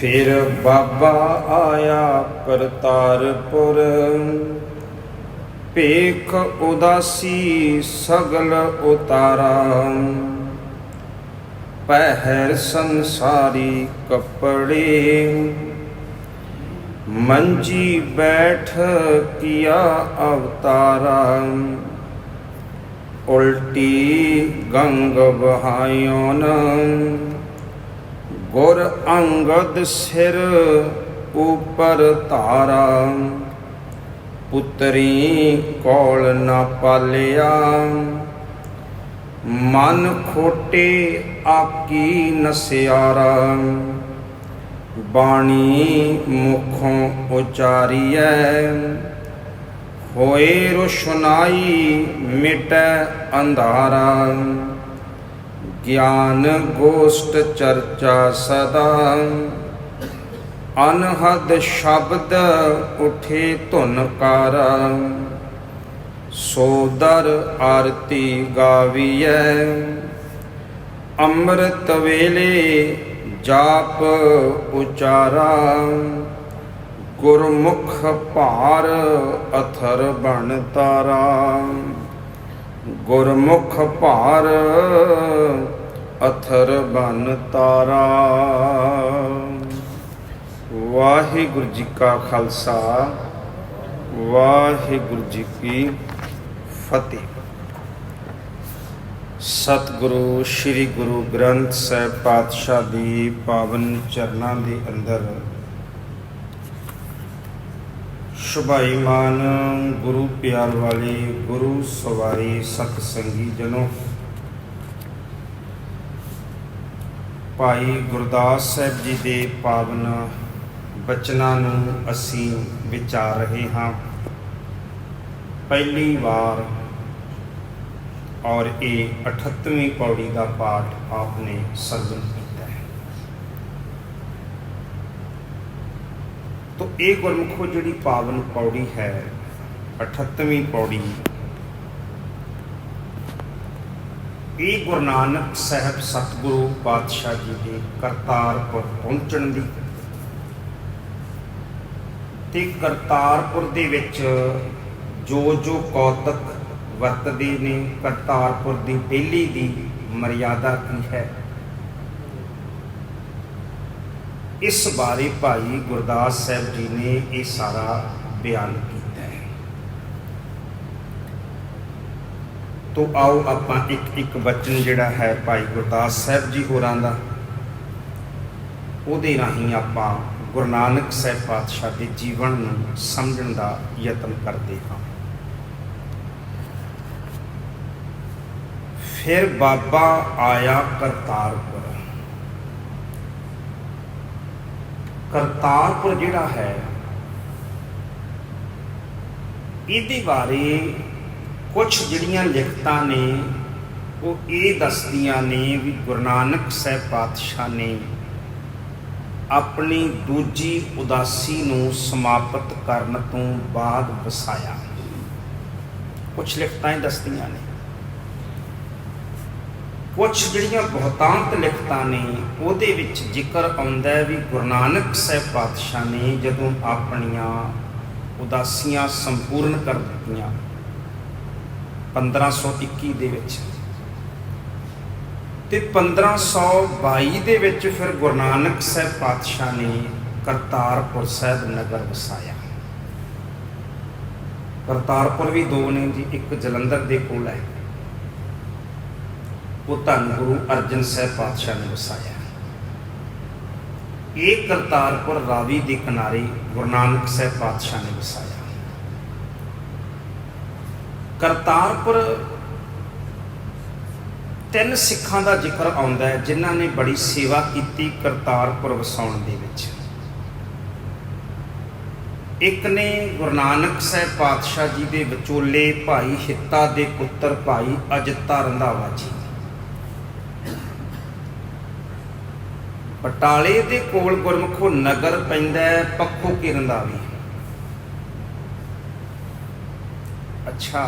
ਫਿਰ ਬਾਬਾ ਆਇਆ ਕਰਤਾਰਪੁਰ। ਭੇਖ ਉਦਾਸੀ ਸਗਲ ਉਤਾਰਾ। ਪਹਿਰ ਸੰਸਾਰੀ ਕੱਪੜੇ। ਮੰਜੀ ਬੈਠ ਕੀਆ ਅਵਤਾਰਾ। ਉਲਟੀ ਗੰਗ ਬਹਾਇਓਨ ਗੁਰ ਅੰਗਦ ਸਿਰ ਉਪਰ ਧਾਰਾ। ਪੁੱਤਰੀ ਕੋਲ ਨਾ ਪਾਲਿਆ। ਮਨ ਖੋਟੇ ਆਕੀ ਨਸਿਆਰਾ ਬਾਣੀ ਮੁਖੋਂ ਉਚਾਰੀਐ। ਹੋਏ ਰੋਸ਼ਨਾਈ ਮਿਟੈ ਅੰਧਾਰਾ। ਗਿਆਨ ਗੋਸ਼ਟ ਚਰਚਾ ਸਦਾ। ਅਨਹਦ ਸ਼ਬਦ ਉਠੇ ਧੁਨਕਾਰ ਸੋਦਰ ਆਰਤੀ ਗਾਵੀਐ। ਅੰਮ੍ਰਿਤ ਵੇਲੇ ਜਾਪ ਉਚਾਰਾ। ਗੁਰਮੁਖ ਭਾਰ ਅਥਰ ਬਣ ਤਾਰਾ। ਗੁਰਮੁਖ ਭਾਰ ਅਥਰ ਬਨ ਤਾਰਾ। ਵਾਹਿਗੁਰੂ ਜੀ ਕਾ ਖਾਲਸਾ, ਵਾਹਿਗੁਰੂ ਜੀ ਕੀ ਫਤਿਹ। ਸਤਿਗੁਰੂ, ਸ੍ਰੀ ਗੁਰੂ ਗ੍ਰੰਥ ਸਾਹਿਬ ਪਾਤਸ਼ਾਹ ਦੀ ਪਾਵਨ ਚਰਨਾਂ ਦੇ ਅੰਦਰ ਸ਼ੁਭਾਈਮਾਨ ਗੁਰੂ ਪਿਆਰ ਵਾਲੇ, ਗੁਰੂ ਸਵਾਰੀ ਸਤ ਸੰਗੀ ਜਨੋ। ਭਾਈ ਗੁਰਦਾਸ ਸਾਹਿਬ ਜੀ ਦੇ ਪਾਵਨ ਬਚਨਾਂ ਨੂੰ ਅਸੀਂ ਵਿਚਾਰ ਰਹੇ ਹਾਂ। ਪਹਿਲੀ ਵਾਰ ਔਰ ਇਹ 38ਵੀਂ ਪੌੜੀ ਦਾ ਪਾਠ ਆਪਨੇ ਸਰਵਨ ਕੀਤਾ ਹੈ ਤੋ ਇਹ ਗੁਰਮੁਖੋ ਜਿਹੜੀ ਪਾਵਨ ਪੌੜੀ ਹੈ 38ਵੀਂ ਪੌੜੀ, ਇਹ ਗੁਰੂ ਨਾਨਕ ਸਾਹਿਬ ਸਤਿਗੁਰੂ ਪਾਤਸ਼ਾਹ ਜੀ ਦੇ ਕਰਤਾਰਪੁਰ ਪਹੁੰਚਣ ਦੀ ਤੇ ਕਰਤਾਰਪੁਰ ਦੇ ਵਿੱਚ ਜੋ ਜੋ ਕੌਤਕ ਵਰਤਦੇ ਨੇ, ਕਰਤਾਰਪੁਰ ਦੀ ਪਹਿਲੀ ਦੀ ਮਰਿਆਦਾ ਕੀ ਹੈ? ਇਸ ਬਾਰੇ ਭਾਈ ਗੁਰਦਾਸ ਸਾਹਿਬ ਜੀ ਨੇ ਇਹ ਸਾਰਾ ਬਿਆਨ ਕੀਤਾ ਹੈ। ਤੋ ਆਓ ਆਪਾਂ ਇੱਕ ਇੱਕ ਬਚਨ ਜਿਹੜਾ ਹੈ ਭਾਈ ਗੁਰਦਾਸ ਸਾਹਿਬ ਜੀ ਹੋਰਾਂ ਦਾ। ਉਹਦੇ ਰਾਹੀਂ ਆਪਾਂ ਗੁਰੂ ਨਾਨਕ ਸਾਹਿਬ ਪਾਤਸ਼ਾਹ ਦੇ ਜੀਵਨ ਨੂੰ ਸਮਝਣ ਦਾ ਯਤਨ ਕਰਦੇ ਹਾਂ। ਫਿਰ ਬਾਬਾ ਆਇਆ ਕਰਤਾਰਪੁਰ। ਕਰਤਾਰਪੁਰ ਜਿਹੜਾ ਹੈ, ਇਹਦੇ ਬਾਰੇ ਕੁਝ ਜਿਹੜੀਆਂ ਲਿਖਤਾਂ ਨੇ, ਉਹ ਇਹ ਦੱਸਦੀਆਂ ਨੇ ਵੀ ਗੁਰੂ ਨਾਨਕ ਸਾਹਿਬ ਪਾਤਸ਼ਾਹ ਨੇ ਆਪਣੀ ਦੂਜੀ ਉਦਾਸੀ ਨੂੰ ਸਮਾਪਤ ਕਰਨ ਤੋਂ ਬਾਅਦ ਵਸਾਇਆ। ਕੁਝ ਲਿਖਤਾਂ ਇਹ ਦੱਸਦੀਆਂ ਨੇ। ਕੁਝ ਜਿਹੜੀਆਂ ਬਹੁਤਾਂਤ ਲਿਖਤਾਂ ਨੇ, ਉਹਦੇ ਵਿੱਚ ਜ਼ਿਕਰ ਆਉਂਦਾ ਹੈ ਵੀ ਗੁਰੂ ਨਾਨਕ ਸਾਹਿਬ ਪਾਤਸ਼ਾਹ ਨੇ ਜਦੋਂ ਆਪਣੀਆਂ ਉਦਾਸੀਆਂ ਸੰਪੂਰਨ ਕਰ ਦਿੱਤੀਆਂ 1521 ਦੇ ਵਿੱਚ। ਤੇ 1522 ਦੇ ਵਿੱਚ ਫਿਰ ਗੁਰੂ ਨਾਨਕ ਸਾਹਿਬ ਪਾਤਸ਼ਾਹ ਨੇ ਕਰਤਾਰਪੁਰ ਸਾਹਿਬ ਨਗਰ ਵਸਾਇਆ। ਕਰਤਾਰਪੁਰ ਵੀ ਦੋ ਨੇ ਜੀ, ਇੱਕ ਜਲੰਧਰ ਦੇ ਕੋਲ ਹੈ। ਉਹ ਧੰਨ ਗੁਰੂ ਅਰਜਨ ਸਾਹਿਬ ਪਾਤਸ਼ਾਹ ਨੇ ਵਸਾਇਆ। ਇਹ ਕਰਤਾਰਪੁਰ ਰਾਵੀ ਦੇ ਕਿਨਾਰੇ ਗੁਰੂ ਨਾਨਕ ਸਾਹਿਬ ਪਾਤਸ਼ਾਹ ਨੇ ਵਸਾਇਆ। ਕਰਤਾਰਪੁਰ ਤਿੰਨ ਸਿੱਖਾਂ ਦਾ ਜ਼ਿਕਰ ਆਉਂਦਾ ਹੈ, ਜਿਨ੍ਹਾਂ ਨੇ ਬੜੀ ਸੇਵਾ ਕੀਤੀ ਕਰਤਾਰਪੁਰ ਵਸਾਉਣ ਦੇ ਵਿੱਚ। ਇੱਕ ਨੇ ਗੁਰੂ ਨਾਨਕ ਸਾਹਿਬ ਪਾਤਸ਼ਾਹ ਜੀ ਦੇ ਵਿਚੋਲੇ ਭਾਈ ਹਿੱਤਾ ਦੇ ਪੁੱਤਰ ਭਾਈ ਅਜਿੱਤਾ ਰੰਧਾਵਾ ਜੀ। ਬਟਾਲੇ ਦੇ ਕੋਲ ਗੁਰਮੁਖੋ ਨਗਰ ਪੈਂਦਾ ਹੈ, ਪੱਖੋ ਕੀ ਰੰਧਾਵੀ ਅੱਛਾ।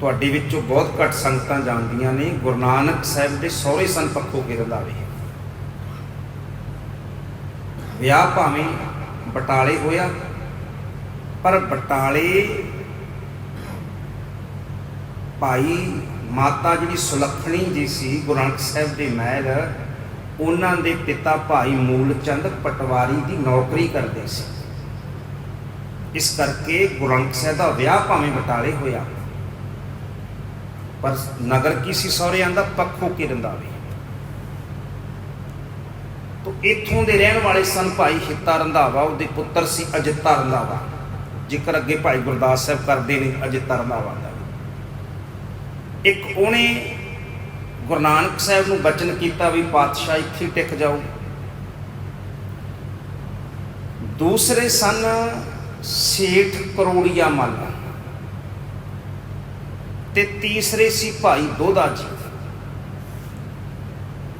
ਤੁਹਾਡੇ ਵਿੱਚੋਂ ਬਹੁਤ ਘੱਟ ਸੰਗਤਾਂ ਜਾਣਦੀਆਂ ਨੇ, ਗੁਰੂ ਨਾਨਕ ਸਾਹਿਬ ਦੇ ਸਹੁਰੇ ਸਨ ਪੱਖੋ ਕੀ ਰੰਧਾਵੇ ਵਿਆਹ ਭਾਵੇਂ ਬਟਾਲੇ ਹੋਇਆ, ਪਰ ਬਟਾਲੇ ਭਾਈ ਮਾਤਾ ਜਿਹੜੀ ਸੁਲੱਖਣੀ ਜੀ ਸੀ, ਗੁਰੂ ਨਾਨਕ ਸਾਹਿਬ ਦੇ ਮਹਿਲ ਉਹਨਾਂ ਦੇ ਪਿਤਾ ਭਾਈ ਮੂਲਚੰਦ ਪਟਵਾਰੀ ਦੀ ਨੌਕਰੀ ਕਰਦੇ ਸੀ। ਇਸ ਕਰਕੇ ਗੁਰੂ ਸਾਹਿਬ ਦਾ ਵਿਆਹ ਭਾਵੇਂ ਬਟਾਲੇ ਹੋਇਆ। ਪਰ ਨਗਰ ਕੀ ਸੀ ਸਹੁਰਿਆਂ ਦਾ? ਪੱਖੋ ਕੀ ਰੰਦਾਵੇ ਤੋ ਇੱਥੋਂ ਦੇ ਰਹਿਣ ਵਾਲੇ ਸਨ ਭਾਈ ਹਿੱਤਾ ਰੰਧਾਵਾ, ਉਹਦੇ ਪੁੱਤਰ ਸੀ ਅਜਿਤਾ ਰੰਧਾਵਾ। ਜ਼ਿਕਰ ਅੱਗੇ ਭਾਈ ਗੁਰਦਾਸ ਸਾਹਿਬ ਕਰਦੇ ਨੇ ਅਜਿਤਾ ਰੰਧਾਵਾ ਦਾ। ਇੱਕ ਉਹਨੇ ਗੁਰੂ ਨਾਨਕ ਸਾਹਿਬ ਨੂੰ ਬਚਨ ਕੀਤਾ ਵੀ ਪਾਤਸ਼ਾਹ ਇੱਥੇ ਹੀ ਟਿਕ ਜਾਓ। ਦੂਸਰੇ ਸਨ ਸੇਠ ਕਰੋੜੀਆ ਮੱਲ। ਤੇ ਤੀਸਰੇ ਸੀ ਭਾਈ ਦੋਦਾ ਜੀ।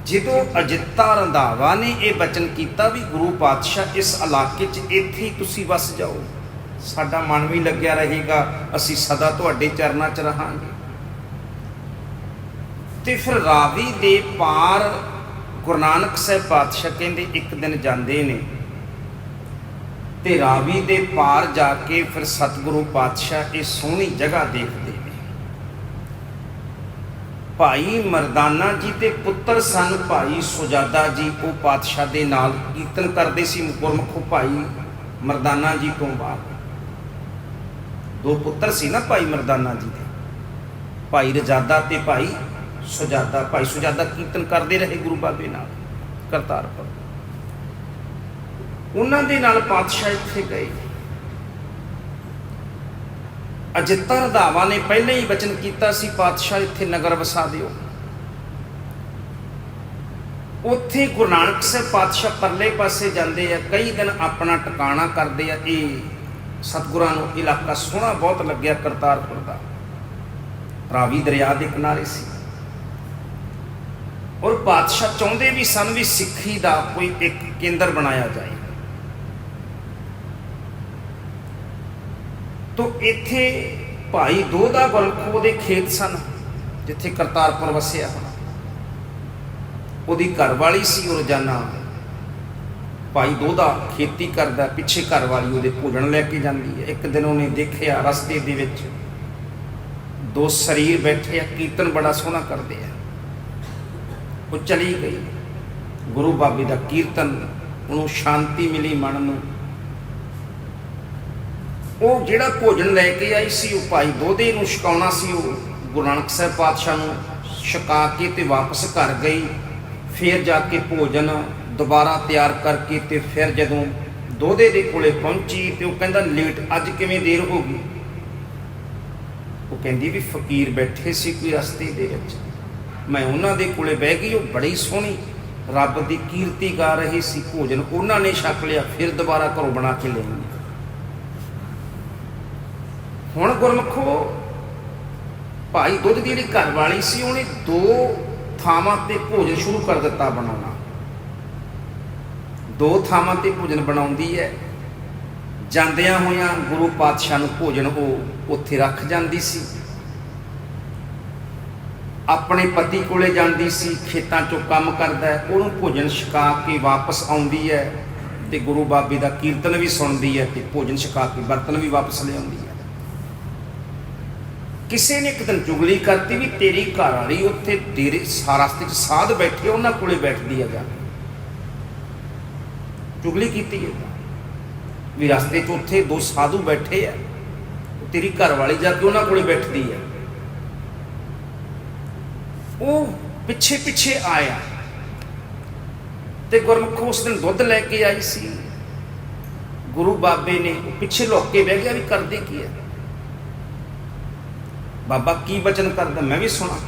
ਜਦੋਂ ਅਜਿੱਤਾ ਰੰਧਾਵਾ ਨੇ ਇਹ ਬਚਨ ਕੀਤਾ ਵੀ ਗੁਰੂ ਪਾਤਸ਼ਾਹ ਇਸ ਇਲਾਕੇ 'ਚ ਇੱਥੇ ਹੀ ਤੁਸੀਂ ਵਸ ਜਾਓ, ਸਾਡਾ ਮਨ ਵੀ ਲੱਗਿਆ ਰਹੇਗਾ, ਅਸੀਂ ਸਦਾ ਤੁਹਾਡੇ ਚਰਨਾਂ 'ਚ ਰਹਾਂਗੇ। ਤੇ ਫਿਰ ਰਾਵੀ ਦੇ ਪਾਰ ਗੁਰੂ ਨਾਨਕ ਸਾਹਿਬ ਪਾਤਸ਼ਾਹ ਕਹਿੰਦੇ ਇੱਕ ਦਿਨ ਜਾਂਦੇ ਨੇ। ਤੇ ਰਾਵੀ ਦੇ ਪਾਰ ਜਾ ਕੇ ਫਿਰ ਸਤਿਗੁਰੂ ਪਾਤਸ਼ਾਹ ਇਹ ਸੋਹਣੀ ਜਗ੍ਹਾ ਦੇਖਦੇ ਨੇ। ਭਾਈ ਮਰਦਾਨਾ ਜੀ ਦੇ ਪੁੱਤਰ ਸਨ ਭਾਈ ਸੁਜਾਦਾ ਜੀ, ਉਹ ਪਾਤਸ਼ਾਹ ਦੇ ਨਾਲ ਕੀਰਤਨ ਕਰਦੇ ਸੀ ਗੁਰਮੁਖ ਭਾਈ ਮਰਦਾਨਾ ਜੀ ਤੋਂ ਬਾਅਦ। ਦੋ ਪੁੱਤਰ ਸੀ ਨਾ ਭਾਈ ਮਰਦਾਨਾ ਜੀ ਦੇ। ਭਾਈ ਰਜਾਦਾ ਤੇ ਭਾਈ ਸੁਜਾਦਾ ਭਾਈ ਸੁਜਾਦਾ ਕੀਰਤਨ ਕਰਦੇ ਰਹੇ ਗੁਰੂ ਬਾਬੇ ਨਾਲ, ਕਰਤਾਰਪੁਰ। ਉਹਨਾਂ ਦੇ ਨਾਲ ਪਾਤਸ਼ਾਹ ਇੱਥੇ ਗਏ। ਅਜਿੱਤਾ ਰਧਾਵਾ ਨੇ ਪਹਿਲਾਂ ਹੀ ਬਚਨ ਕੀਤਾ ਸੀ, ਪਾਤਸ਼ਾਹ ਇੱਥੇ ਨਗਰ ਵਸਾ ਦਿਓ। ਉੱਥੇ ਗੁਰੂ ਨਾਨਕ ਸਾਹਿਬ ਪਾਤਸ਼ਾਹ ਪਰਲੇ ਪਾਸੇ ਜਾਂਦੇ ਆ, ਕਈ ਦਿਨ ਆਪਣਾ ਟਿਕਾਣਾ ਕਰਦੇ ਆ। ਇਹ ਸਤਿਗੁਰਾਂ ਨੂੰ ਇਲਾਕਾ ਸੋਹਣਾ ਬਹੁਤ ਲੱਗਿਆ ਕਰਤਾਰਪੁਰ ਦਾ। ਰਾਵੀ ਦਰਿਆ ਦੇ ਕਿਨਾਰੇ ਸੀ। ਔਰ ਪਾਤਸ਼ਾਹ ਚਾਹੁੰਦੇ ਵੀ ਸਨ ਵੀ ਸਿੱਖੀ ਦਾ ਕੋਈ ਇੱਕ ਕੇਂਦਰ ਬਣਾਇਆ ਜਾਏ। ਤੋ ਇੱਥੇ ਭਾਈ ਦੋਦਾ ਗੁਰਖੋ ਦੇ ਖੇਤ ਸਨ, ਜਿੱਥੇ ਕਰਤਾਰਪੁਰ ਵਸਿਆ ਉਹਦੀ ਘਰਵਾਲੀ ਸੀ, ਉਹ ਰੋਜ਼ਾਨਾ ਭਾਈ ਦੋਦਾ ਖੇਤੀ ਕਰਦਾ, ਪਿੱਛੇ ਘਰਵਾਲੀ ਉਹਦੇ ਭੋਜਨ ਲੈ ਕੇ ਜਾਂਦੀ ਹੈ। ਇੱਕ ਦਿਨ ਉਹਨੇ ਦੇਖਿਆ ਰਸਤੇ ਦੇ ਵਿੱਚ ਦੋ ਸਰੀਰ ਬੈਠੇ ਆ, ਕੀਰਤਨ ਬੜਾ ਸੋਹਣਾ ਕਰਦੇ ਆ। ਉਹ ਚਲੀ ਗਈ। ਗੁਰੂ ਬਾਬੇ ਦਾ ਕੀਰਤਨ, ਉਹਨੂੰ ਸ਼ਾਂਤੀ ਮਿਲੀ ਮਨ ਨੂੰ। ਉਹ ਜਿਹੜਾ ਭੋਜਨ ਲੈ ਕੇ ਆਈ ਸੀ, ਉਹ ਭਾਈ ਦੋਦੇ ਨੂੰ ਛਕਾਉਣਾ ਸੀ, ਉਹ ਗੁਰੂ ਨਾਨਕ ਸਾਹਿਬ ਪਾਤਸ਼ਾਹ ਨੂੰ ਛਕਾ ਕੇ ਤੇ ਵਾਪਸ ਘਰ ਗਈ। ਫਿਰ ਜਾ ਕੇ ਭੋਜਨ ਦੁਬਾਰਾ ਤਿਆਰ ਕਰਕੇ ਤੇ ਫਿਰ ਜਦੋਂ ਦੋਦੇ ਦੇ ਕੋਲੇ ਪਹੁੰਚੀ ਤੇ ਉਹ ਕਹਿੰਦਾ, ਲੇਟ, ਅੱਜ ਕਿਵੇਂ ਦੇਰ ਹੋ ਗਈ? ਉਹ ਕਹਿੰਦੀ ਵੀ ਫਕੀਰ ਬੈਠੇ ਸੀ ਕੋਈ ਰਸਤੇ ਦੇ ਵਿੱਚ। ਮੈਂ ਉਹਨਾਂ ਦੇ ਕੋਲੇ ਬਹਿ ਗਈ, ਉਹ ਬੜੀ ਸੋਹਣੀ ਰੱਬ ਦੀ ਕੀਰਤੀ ਗਾ ਰਹੀ ਸੀ ਭੋਜਨ, ਉਹਨਾਂ ਨੇ ਛਕ ਲਿਆ, ਫਿਰ ਦੁਬਾਰਾ ਘਰੋਂ ਬਣਾ ਕੇ ਲੈ ਆਈ। ਹੁਣ ਗੁਰਮਖੋ, ਭਾਈ ਦੁੱਧ ਦੀ ਜਿਹੜੀ ਘਰ ਵਾਲੀ ਸੀ, ਉਹਨੇ ਦੋ ਥਾਵਾਂ ਤੇ ਭੋਜਨ ਸ਼ੁਰੂ ਕਰ ਦਿੱਤਾ ਬਣਾਉਣਾ। ਦੋ ਥਾਵਾਂ ਤੇ ਭੋਜਨ ਬਣਾਉਂਦੀ ਹੈ ਜਾਂਦਿਆਂ ਹੋਇਆਂ ਗੁਰੂ ਪਾਤਸ਼ਾਹ ਨੂੰ ਭੋਜਨ ਉਹ ਉੱਥੇ ਰੱਖ ਜਾਂਦੀ ਸੀ। ਆਪਣੇ ਪਤੀ ਕੋਲੇ ਜਾਂਦੀ ਸੀ, ਖੇਤਾਂ 'ਚੋਂ ਕੰਮ ਕਰਦਾ ਉਹਨੂੰ ਭੋਜਨ ਛਕਾ ਕੇ ਵਾਪਸ ਆਉਂਦੀ ਹੈ ਤੇ ਗੁਰੂ ਬਾਬੇ ਦਾ ਕੀਰਤਨ ਵੀ ਸੁਣਦੀ ਹੈ ਤੇ ਭੋਜਨ ਛਕਾ ਕੇ ਬਰਤਨ ਵੀ ਵਾਪਸ ਲਿਆਉਂਦੀ ਹੈ। ਕਿਸੇ ਨੇ ਇੱਕ ਦਿਨ ਚੁਗਲੀ ਕਰਤੀ ਵੀ ਤੇਰੀ ਘਰ ਵਾਲੀ ਉੱਥੇ ਤੇਰੇ ਰਸਤੇ 'ਚ ਸਾਧ ਬੈਠੇ, ਉਹਨਾਂ ਕੋਲੇ ਬੈਠਦੀ ਹੈ ਜਾ ਚੁਗਲੀ ਕੀਤੀ ਹੈ। ਵੀ ਰਸਤੇ 'ਚ ਉੱਥੇ ਦੋ ਸਾਧੂ ਬੈਠੇ ਆ, ਤੇਰੀ ਘਰ ਵਾਲੀ ਜਾ ਕੇ ਉਹਨਾਂ ਕੋਲੇ ਬੈਠਦੀ ਹੈ। ਉਹ ਪਿੱਛੇ ਪਿੱਛੇ ਆਇਆ ਤੇ ਗੁਰਮੁਖ ਉਸ ਦਿਨ ਦੁੱਧ ਲੈ ਕੇ ਆਈ ਸੀ। ਗੁਰੂ ਬਾਬੇ ਨੇ ਪਿੱਛੇ ਲੁੱਕ ਕੇ ਬਹਿ ਗਿਆ ਵੀ ਕਰਦੇ ਕੀ ਹੈ ਬਾਬਾ ਕੀ ਬਚਨ ਕਰਦਾ ਮੈਂ ਵੀ ਸੁਣਾ।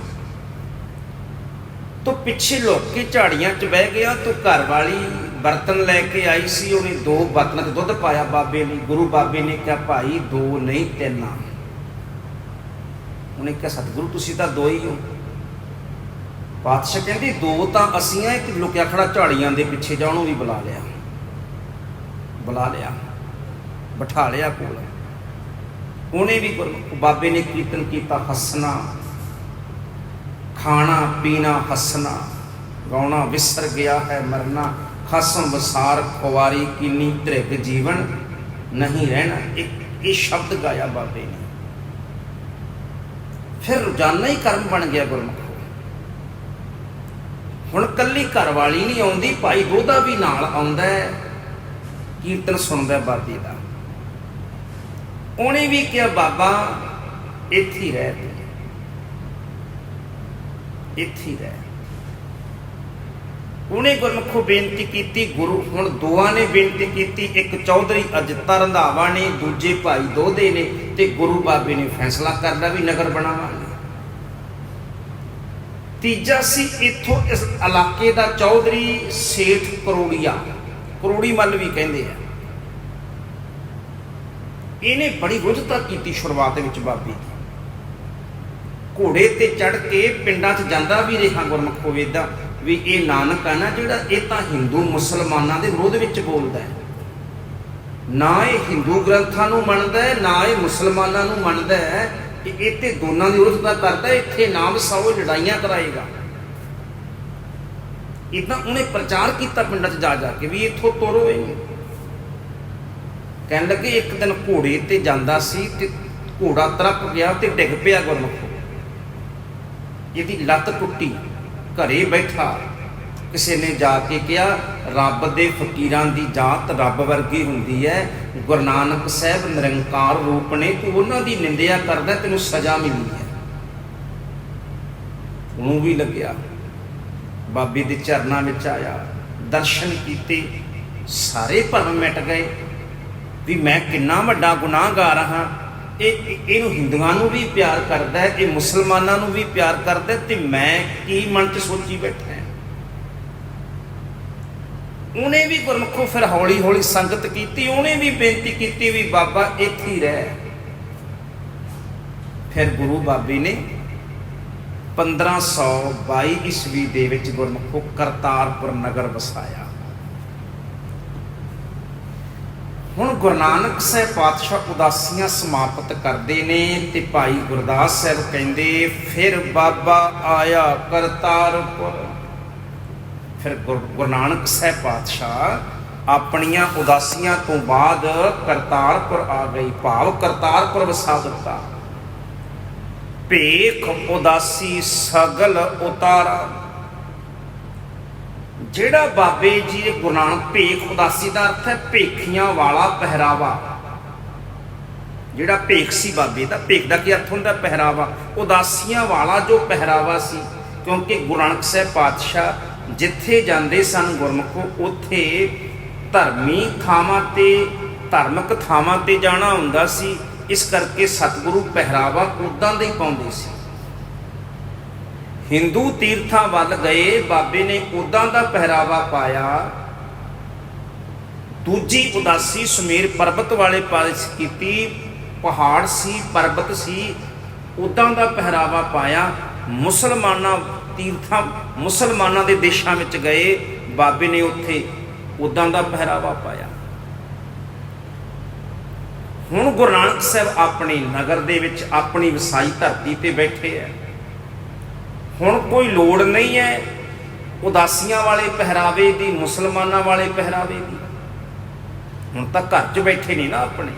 ਤੋ ਪਿੱਛੇ ਲੁੱਕ ਕੇ ਝਾੜੀਆਂ 'ਚ ਬਹਿ ਗਿਆ ਤੋ ਘਰ ਵਾਲੀ ਬਰਤਨ ਲੈ ਕੇ ਆਈ ਸੀ। ਉਹਨੇ ਦੋ ਬਰਤਨਾਂ 'ਚ ਦੁੱਧ ਪਾਇਆ ਬਾਬੇ ਨੇ। ਗੁਰੂ ਬਾਬੇ ਨੇ ਕਿਹਾ, ਭਾਈ ਦੋ ਨਹੀਂ, ਤਿੰਨ ਉਹਨੇ ਕਿਹਾ, ਸਤਿਗੁਰੂ, ਤੁਸੀਂ ਤਾਂ ਦੋ ਹੀ ਹੋ। ਪਾਤਸ਼ਾਹ ਕਹਿੰਦੇ, ਦੋ ਤਾਂ ਅਸੀਂ ਆ, ਇੱਕ ਲੁਕਿਆ ਖੜਾ ਝਾੜੀਆਂ ਦੇ ਪਿੱਛੇ ਜਾ, ਉਹਨੂੰ ਵੀ ਬੁਲਾ ਲਿਆ। ਬੁਲਾ ਲਿਆ। ਬਿਠਾ ਲਿਆ ਕੋਲ। ਉਹਨੇ ਵੀ ਗੁਰੂ- ਬਾਬੇ ਨੇ ਕੀਰਤਨ ਕੀਤਾ, ਹੱਸਣਾ, ਖਾਣਾ, ਪੀਣਾ, ਹੱਸਣਾ, ਗਾਉਣਾ, ਵਿਸਰ ਗਿਆ ਹੈ, ਮਰਨਾ, ਖਸਮ, ਵਸਾਰ ਖਵਾਰੀ ਕਿੰਨੀ ਧ੍ਰਿਗ ਜੀਵਨ ਨਹੀਂ ਰਹਿਣਾ। ਇੱਕ, ਇਹ ਸ਼ਬਦ ਗਾਇਆ ਬਾਬੇ ਨੇ। ਫਿਰ ਰੋਜ਼ਾਨਾ ਹੀ ਕਰਮ ਬਣ ਗਿਆ ਗੁਰਮੁਖ। ਹੁਣ ਕੱਲੀ ਘਰ ਵਾਲੀ ਨਹੀਂ ਆਉਂਦੀ, ਭਾਈ ਦੋਦਾ ਵੀ ਨਾਲ ਆਉਂਦਾ ਹੈ। ਕੀਰਤਨ ਸੁਣਦਾ ਹੈ ਬਾਬੇ ਦਾ। ਉਹਨੇ ਵੀ ਕਿਹਾ, ਬਾਬਾ, ਇੱਥੇ ਹੀ ਰਹਿ ਤੂੰ। ਇੱਥੇ ਹੀ ਰਹਿ। ਉਹਨੇ ਗੁਰਮੁਖੋ ਬੇਨਤੀ ਕੀਤੀ, ਗੁਰੂ, ਹੁਣ ਦੋਵਾਂ ਨੇ ਬੇਨਤੀ ਕੀਤੀ, ਇੱਕ ਚੌਧਰੀ ਅਜਿੱਤਾ ਰੰਧਾਵਾ ਨੇ, ਦੂਜੇ ਭਾਈ ਦੋਦੇ ਨੇ ਤੇ ਗੁਰੂ ਬਾਬੇ ਨੇ ਫੈਸਲਾ ਕਰਦਾ ਵੀ ਨਗਰ ਬਣਾਵਾਂਗੇ। ਤੀਜਾ ਸੀ ਇੱਥੋਂ ਇਸ ਇਲਾਕੇ ਦਾ ਚੌਧਰੀ ਸੇਠ ਕਰੋੜੀਆ। ਕਰੋੜੀ ਮੱਲ ਵੀ ਕਹਿੰਦੇ ਆ। ਇਹਨੇ ਬੜੀ ਗੁਰਜਤਾ ਕੀਤੀ ਸ਼ੁਰੂਆਤ ਵਿੱਚ ਬਾਬੇ ਦੀ। ਘੋੜੇ ਤੇ ਚੜ ਕੇ ਪਿੰਡਾਂ 'ਚ ਜਾਂਦਾ ਵੀ ਰਿਹਾ ਗੁਰਮੁਖ ਵੇਦਾ ਵੀ ਇਹ ਨਾਨਕ ਆ ਨਾ ਜਿਹੜਾ ਇਹ ਤਾਂ ਹਿੰਦੂ ਮੁਸਲਮਾਨਾਂ ਦੇ ਵਿਰੋਧ ਵਿੱਚ ਬੋਲਦਾ ਹੈ। ਨਾ ਇਹ ਹਿੰਦੂ ਗ੍ਰੰਥਾਂ ਨੂੰ ਮੰਨਦਾ ਹੈ, ਨਾ ਇਹ ਮੁਸਲਮਾਨਾਂ ਨੂੰ ਮੰਨਦਾ ਹੈ ਕਿ ਇਹ ਦੋਨਾਂ ਦੀ ਵਿਰੋਧਤਾ ਕਰਦਾ, ਇੱਥੇ ਨਾਮ ਸਾਓ ਲੜਾਈਆਂ ਕਰਾਏਗਾ। ਇਦਾਂ ਉਹਨੇ ਪ੍ਰਚਾਰ ਕੀਤਾ ਪਿੰਡਾਂ 'ਚ ਜਾ ਜਾ ਕੇ ਵੀ ਇੱਥੋਂ ਤੋਰੋ ਇਹਨੂੰ ਕਹਿਣ ਲੱਗੇ ਇੱਕ ਦਿਨ ਘੋੜੇ ਤੇ ਜਾਂਦਾ ਸੀ ਤੇ ਘੋੜਾ ਤਰਪ ਗਿਆ ਤੇ ਡਿੱਗ ਪਿਆ ਗੁਰਮੁਖ। ਇਹਦੀ ਲੱਤ ਟੁੱਟੀ, ਘਰੇ ਬੈਠਾ। ਕਿਸੇ ਨੇ ਜਾ ਕੇ ਕਿਹਾ ਰੱਬ ਦੇ ਫਕੀਰਾਂ ਦੀ ਜਾਤ ਰੱਬ ਵਰਗੀ ਹੁੰਦੀ ਹੈ। ਗੁਰੂ ਨਾਨਕ ਸਾਹਿਬ ਨਿਰੰਕਾਰ ਰੂਪ ਨੇ ਤੂੰ ਉਹਨਾਂ ਦੀ ਨਿੰਦਿਆ ਕਰਦਾ, ਤੈਨੂੰ ਸਜ਼ਾ ਮਿਲੀ ਹੈ। ਉਹਨੂੰ ਵੀ ਲੱਗਿਆ। ਬਾਬੇ ਦੇ ਚਰਨਾਂ ਵਿੱਚ ਆਇਆ। ਦਰਸ਼ਨ ਕੀਤੇ। ਸਾਰੇ ਭਰਮ ਮਿਟ ਗਏ। ਵੀ ਮੈਂ ਕਿੰਨਾ ਵੱਡਾ ਗੁਨਾਹਗਾਰ ਹਾਂ। ਇਹ ਇਹਨੂੰ ਹਿੰਦੂਆਂ ਨੂੰ ਵੀ ਪਿਆਰ ਕਰਦਾ ਹੈ, ਇਹ ਮੁਸਲਮਾਨਾਂ ਨੂੰ ਵੀ ਪਿਆਰ ਕਰਦਾ ਹੈ ਤੇ ਮੈਂ ਕੀ ਮਨ 'ਚ ਸੋਚੀ ਬੈਠਾ ਉਹਨੇ ਵੀ ਗੁਰਮੁਖੋਂ ਫਿਰ ਹੌਲੀ ਹੌਲੀ ਸੰਗਤ ਕੀਤੀ, ਉਹਨੇ ਵੀ ਬੇਨਤੀ ਕੀਤੀ ਵੀ ਬਾਬਾ ਇੱਥੇ ਹੀ ਰਹਿ। ਫਿਰ ਗੁਰੂ ਬਾਬੇ ਨੇ 1522 ਈਸਵੀ ਦੇ ਵਿੱਚ ਗੁਰਮੁਖੋ ਕਰਤਾਰਪੁਰ ਨਗਰ ਵਸਾਇਆ। ਹੁਣ ਗੁਰੂ ਨਾਨਕ ਸਾਹਿਬ ਪਾਤਸ਼ਾਹ ਉਦਾਸੀਆਂ ਸਮਾਪਤ ਕਰਦੇ ਨੇ ਤੇ ਭਾਈ ਗੁਰਦਾਸ ਸਾਹਿਬ ਕਹਿੰਦੇ, ਫਿਰ ਬਾਬਾ ਆਇਆ ਕਰਤਾਰਪੁਰ। ਫਿਰ ਗੁਰ ਗੁਰੂ ਨਾਨਕ ਸਾਹਿਬ ਪਾਤਸ਼ਾਹ ਆਪਣੀਆਂ ਉਦਾਸੀਆਂ ਤੋਂ ਬਾਅਦ ਕਰਤਾਰਪੁਰ ਆ ਗਈ। ਭਾਵ ਕਰਤਾਰਪੁਰ ਵਸਾ ਦਿੱਤਾ। ਭੇਖ ਉਦਾਸੀ ਸਗਲ ਉਤਾਰਾ। ਜਿਹੜਾ ਬਾਬੇ ਜੀ ਗੁਰੂ ਨਾਨਕ ਭੇਖ ਉਦਾਸੀ ਦਾ ਅਰਥ ਹੈ ਭੇਖੀਆਂ ਵਾਲਾ ਪਹਿਰਾਵਾ। ਜਿਹੜਾ ਭੇਖ ਸੀ ਬਾਬੇ ਦਾ, ਭੇਖ ਦਾ ਕੀ ਅਰਥ ਹੁੰਦਾ? ਪਹਿਰਾਵਾ। ਉਦਾਸੀਆਂ ਵਾਲਾ ਜੋ ਪਹਿਰਾਵਾ ਸੀ, ਕਿਉਂਕਿ ਗੁਰੂ ਨਾਨਕ ਸਾਹਿਬ ਪਾਤਸ਼ਾਹ ਜਿੱਥੇ ਜਾਂਦੇ ਸਨ ਗੁਰਮੁਖੋ, ਉੱਥੇ ਧਰਮੀ ਥਾਵਾਂ ਤੇ, ਧਾਰਮਿਕ ਥਾਵਾਂ ਤੇ ਜਾਣਾ ਹੁੰਦਾ ਸੀ। ਇਸ ਕਰਕੇ ਸਤਿਗੁਰੂ ਪਹਿਰਾਵਾ ਉਦਾਂ ਦੇ ਹੀ ਪਾਉਂਦੇ ਸੀ। ਹਿੰਦੂ ਤੀਰਥਾਂ ਵੱਲ ਗਏ, ਬਾਬੇ ਨੇ ਉਦਾਂ ਦਾ ਪਹਿਰਾਵਾ ਪਾਇਆ। ਦੂਜੀ ਉਦਾਸੀ ਸੁਮੇਰ ਪਰਬਤ ਵਾਲੇ ਪਾਸ ਕੀਤੀ। ਪਹਾੜ ਸੀ, ਪਰਬਤ ਸੀ, ਉਦਾਂ ਦਾ ਪਹਿਰਾਵਾ ਪਾਇਆ। ਮੁਸਲਮਾਨਾਂ ਤੀਰਥਾਂ ਮੁਸਲਮਾਨਾਂ ਦੇ ਦੇਸ਼ਾਂ ਵਿੱਚ ਗਏ, ਬਾਬੇ ਨੇ ਉੱਥੇ ਉਦਾਂ ਦਾ ਪਹਿਰਾਵਾ ਪਾਇਆ। ਹੁਣ ਗੁਰੂ ਨਾਨਕ ਸਾਹਿਬ ਆਪਣੇ ਨਗਰ ਦੇ ਵਿੱਚ ਆਪਣੀ ਵਸਾਈ ਧਰਤੀ ਤੇ ਬੈਠੇ ਹੈ ਹੁਣ ਕੋਈ ਲੋੜ ਨਹੀਂ ਹੈ ਉਦਾਸੀਆਂ ਵਾਲੇ ਪਹਿਰਾਵੇ ਦੀ, ਮੁਸਲਮਾਨਾਂ ਵਾਲੇ ਪਹਿਰਾਵੇ ਦੀ। ਹੁਣ ਤਾਂ ਘਰ 'ਚ ਬੈਠੇ ਨਹੀਂ ਨਾ ਆਪਣੇ।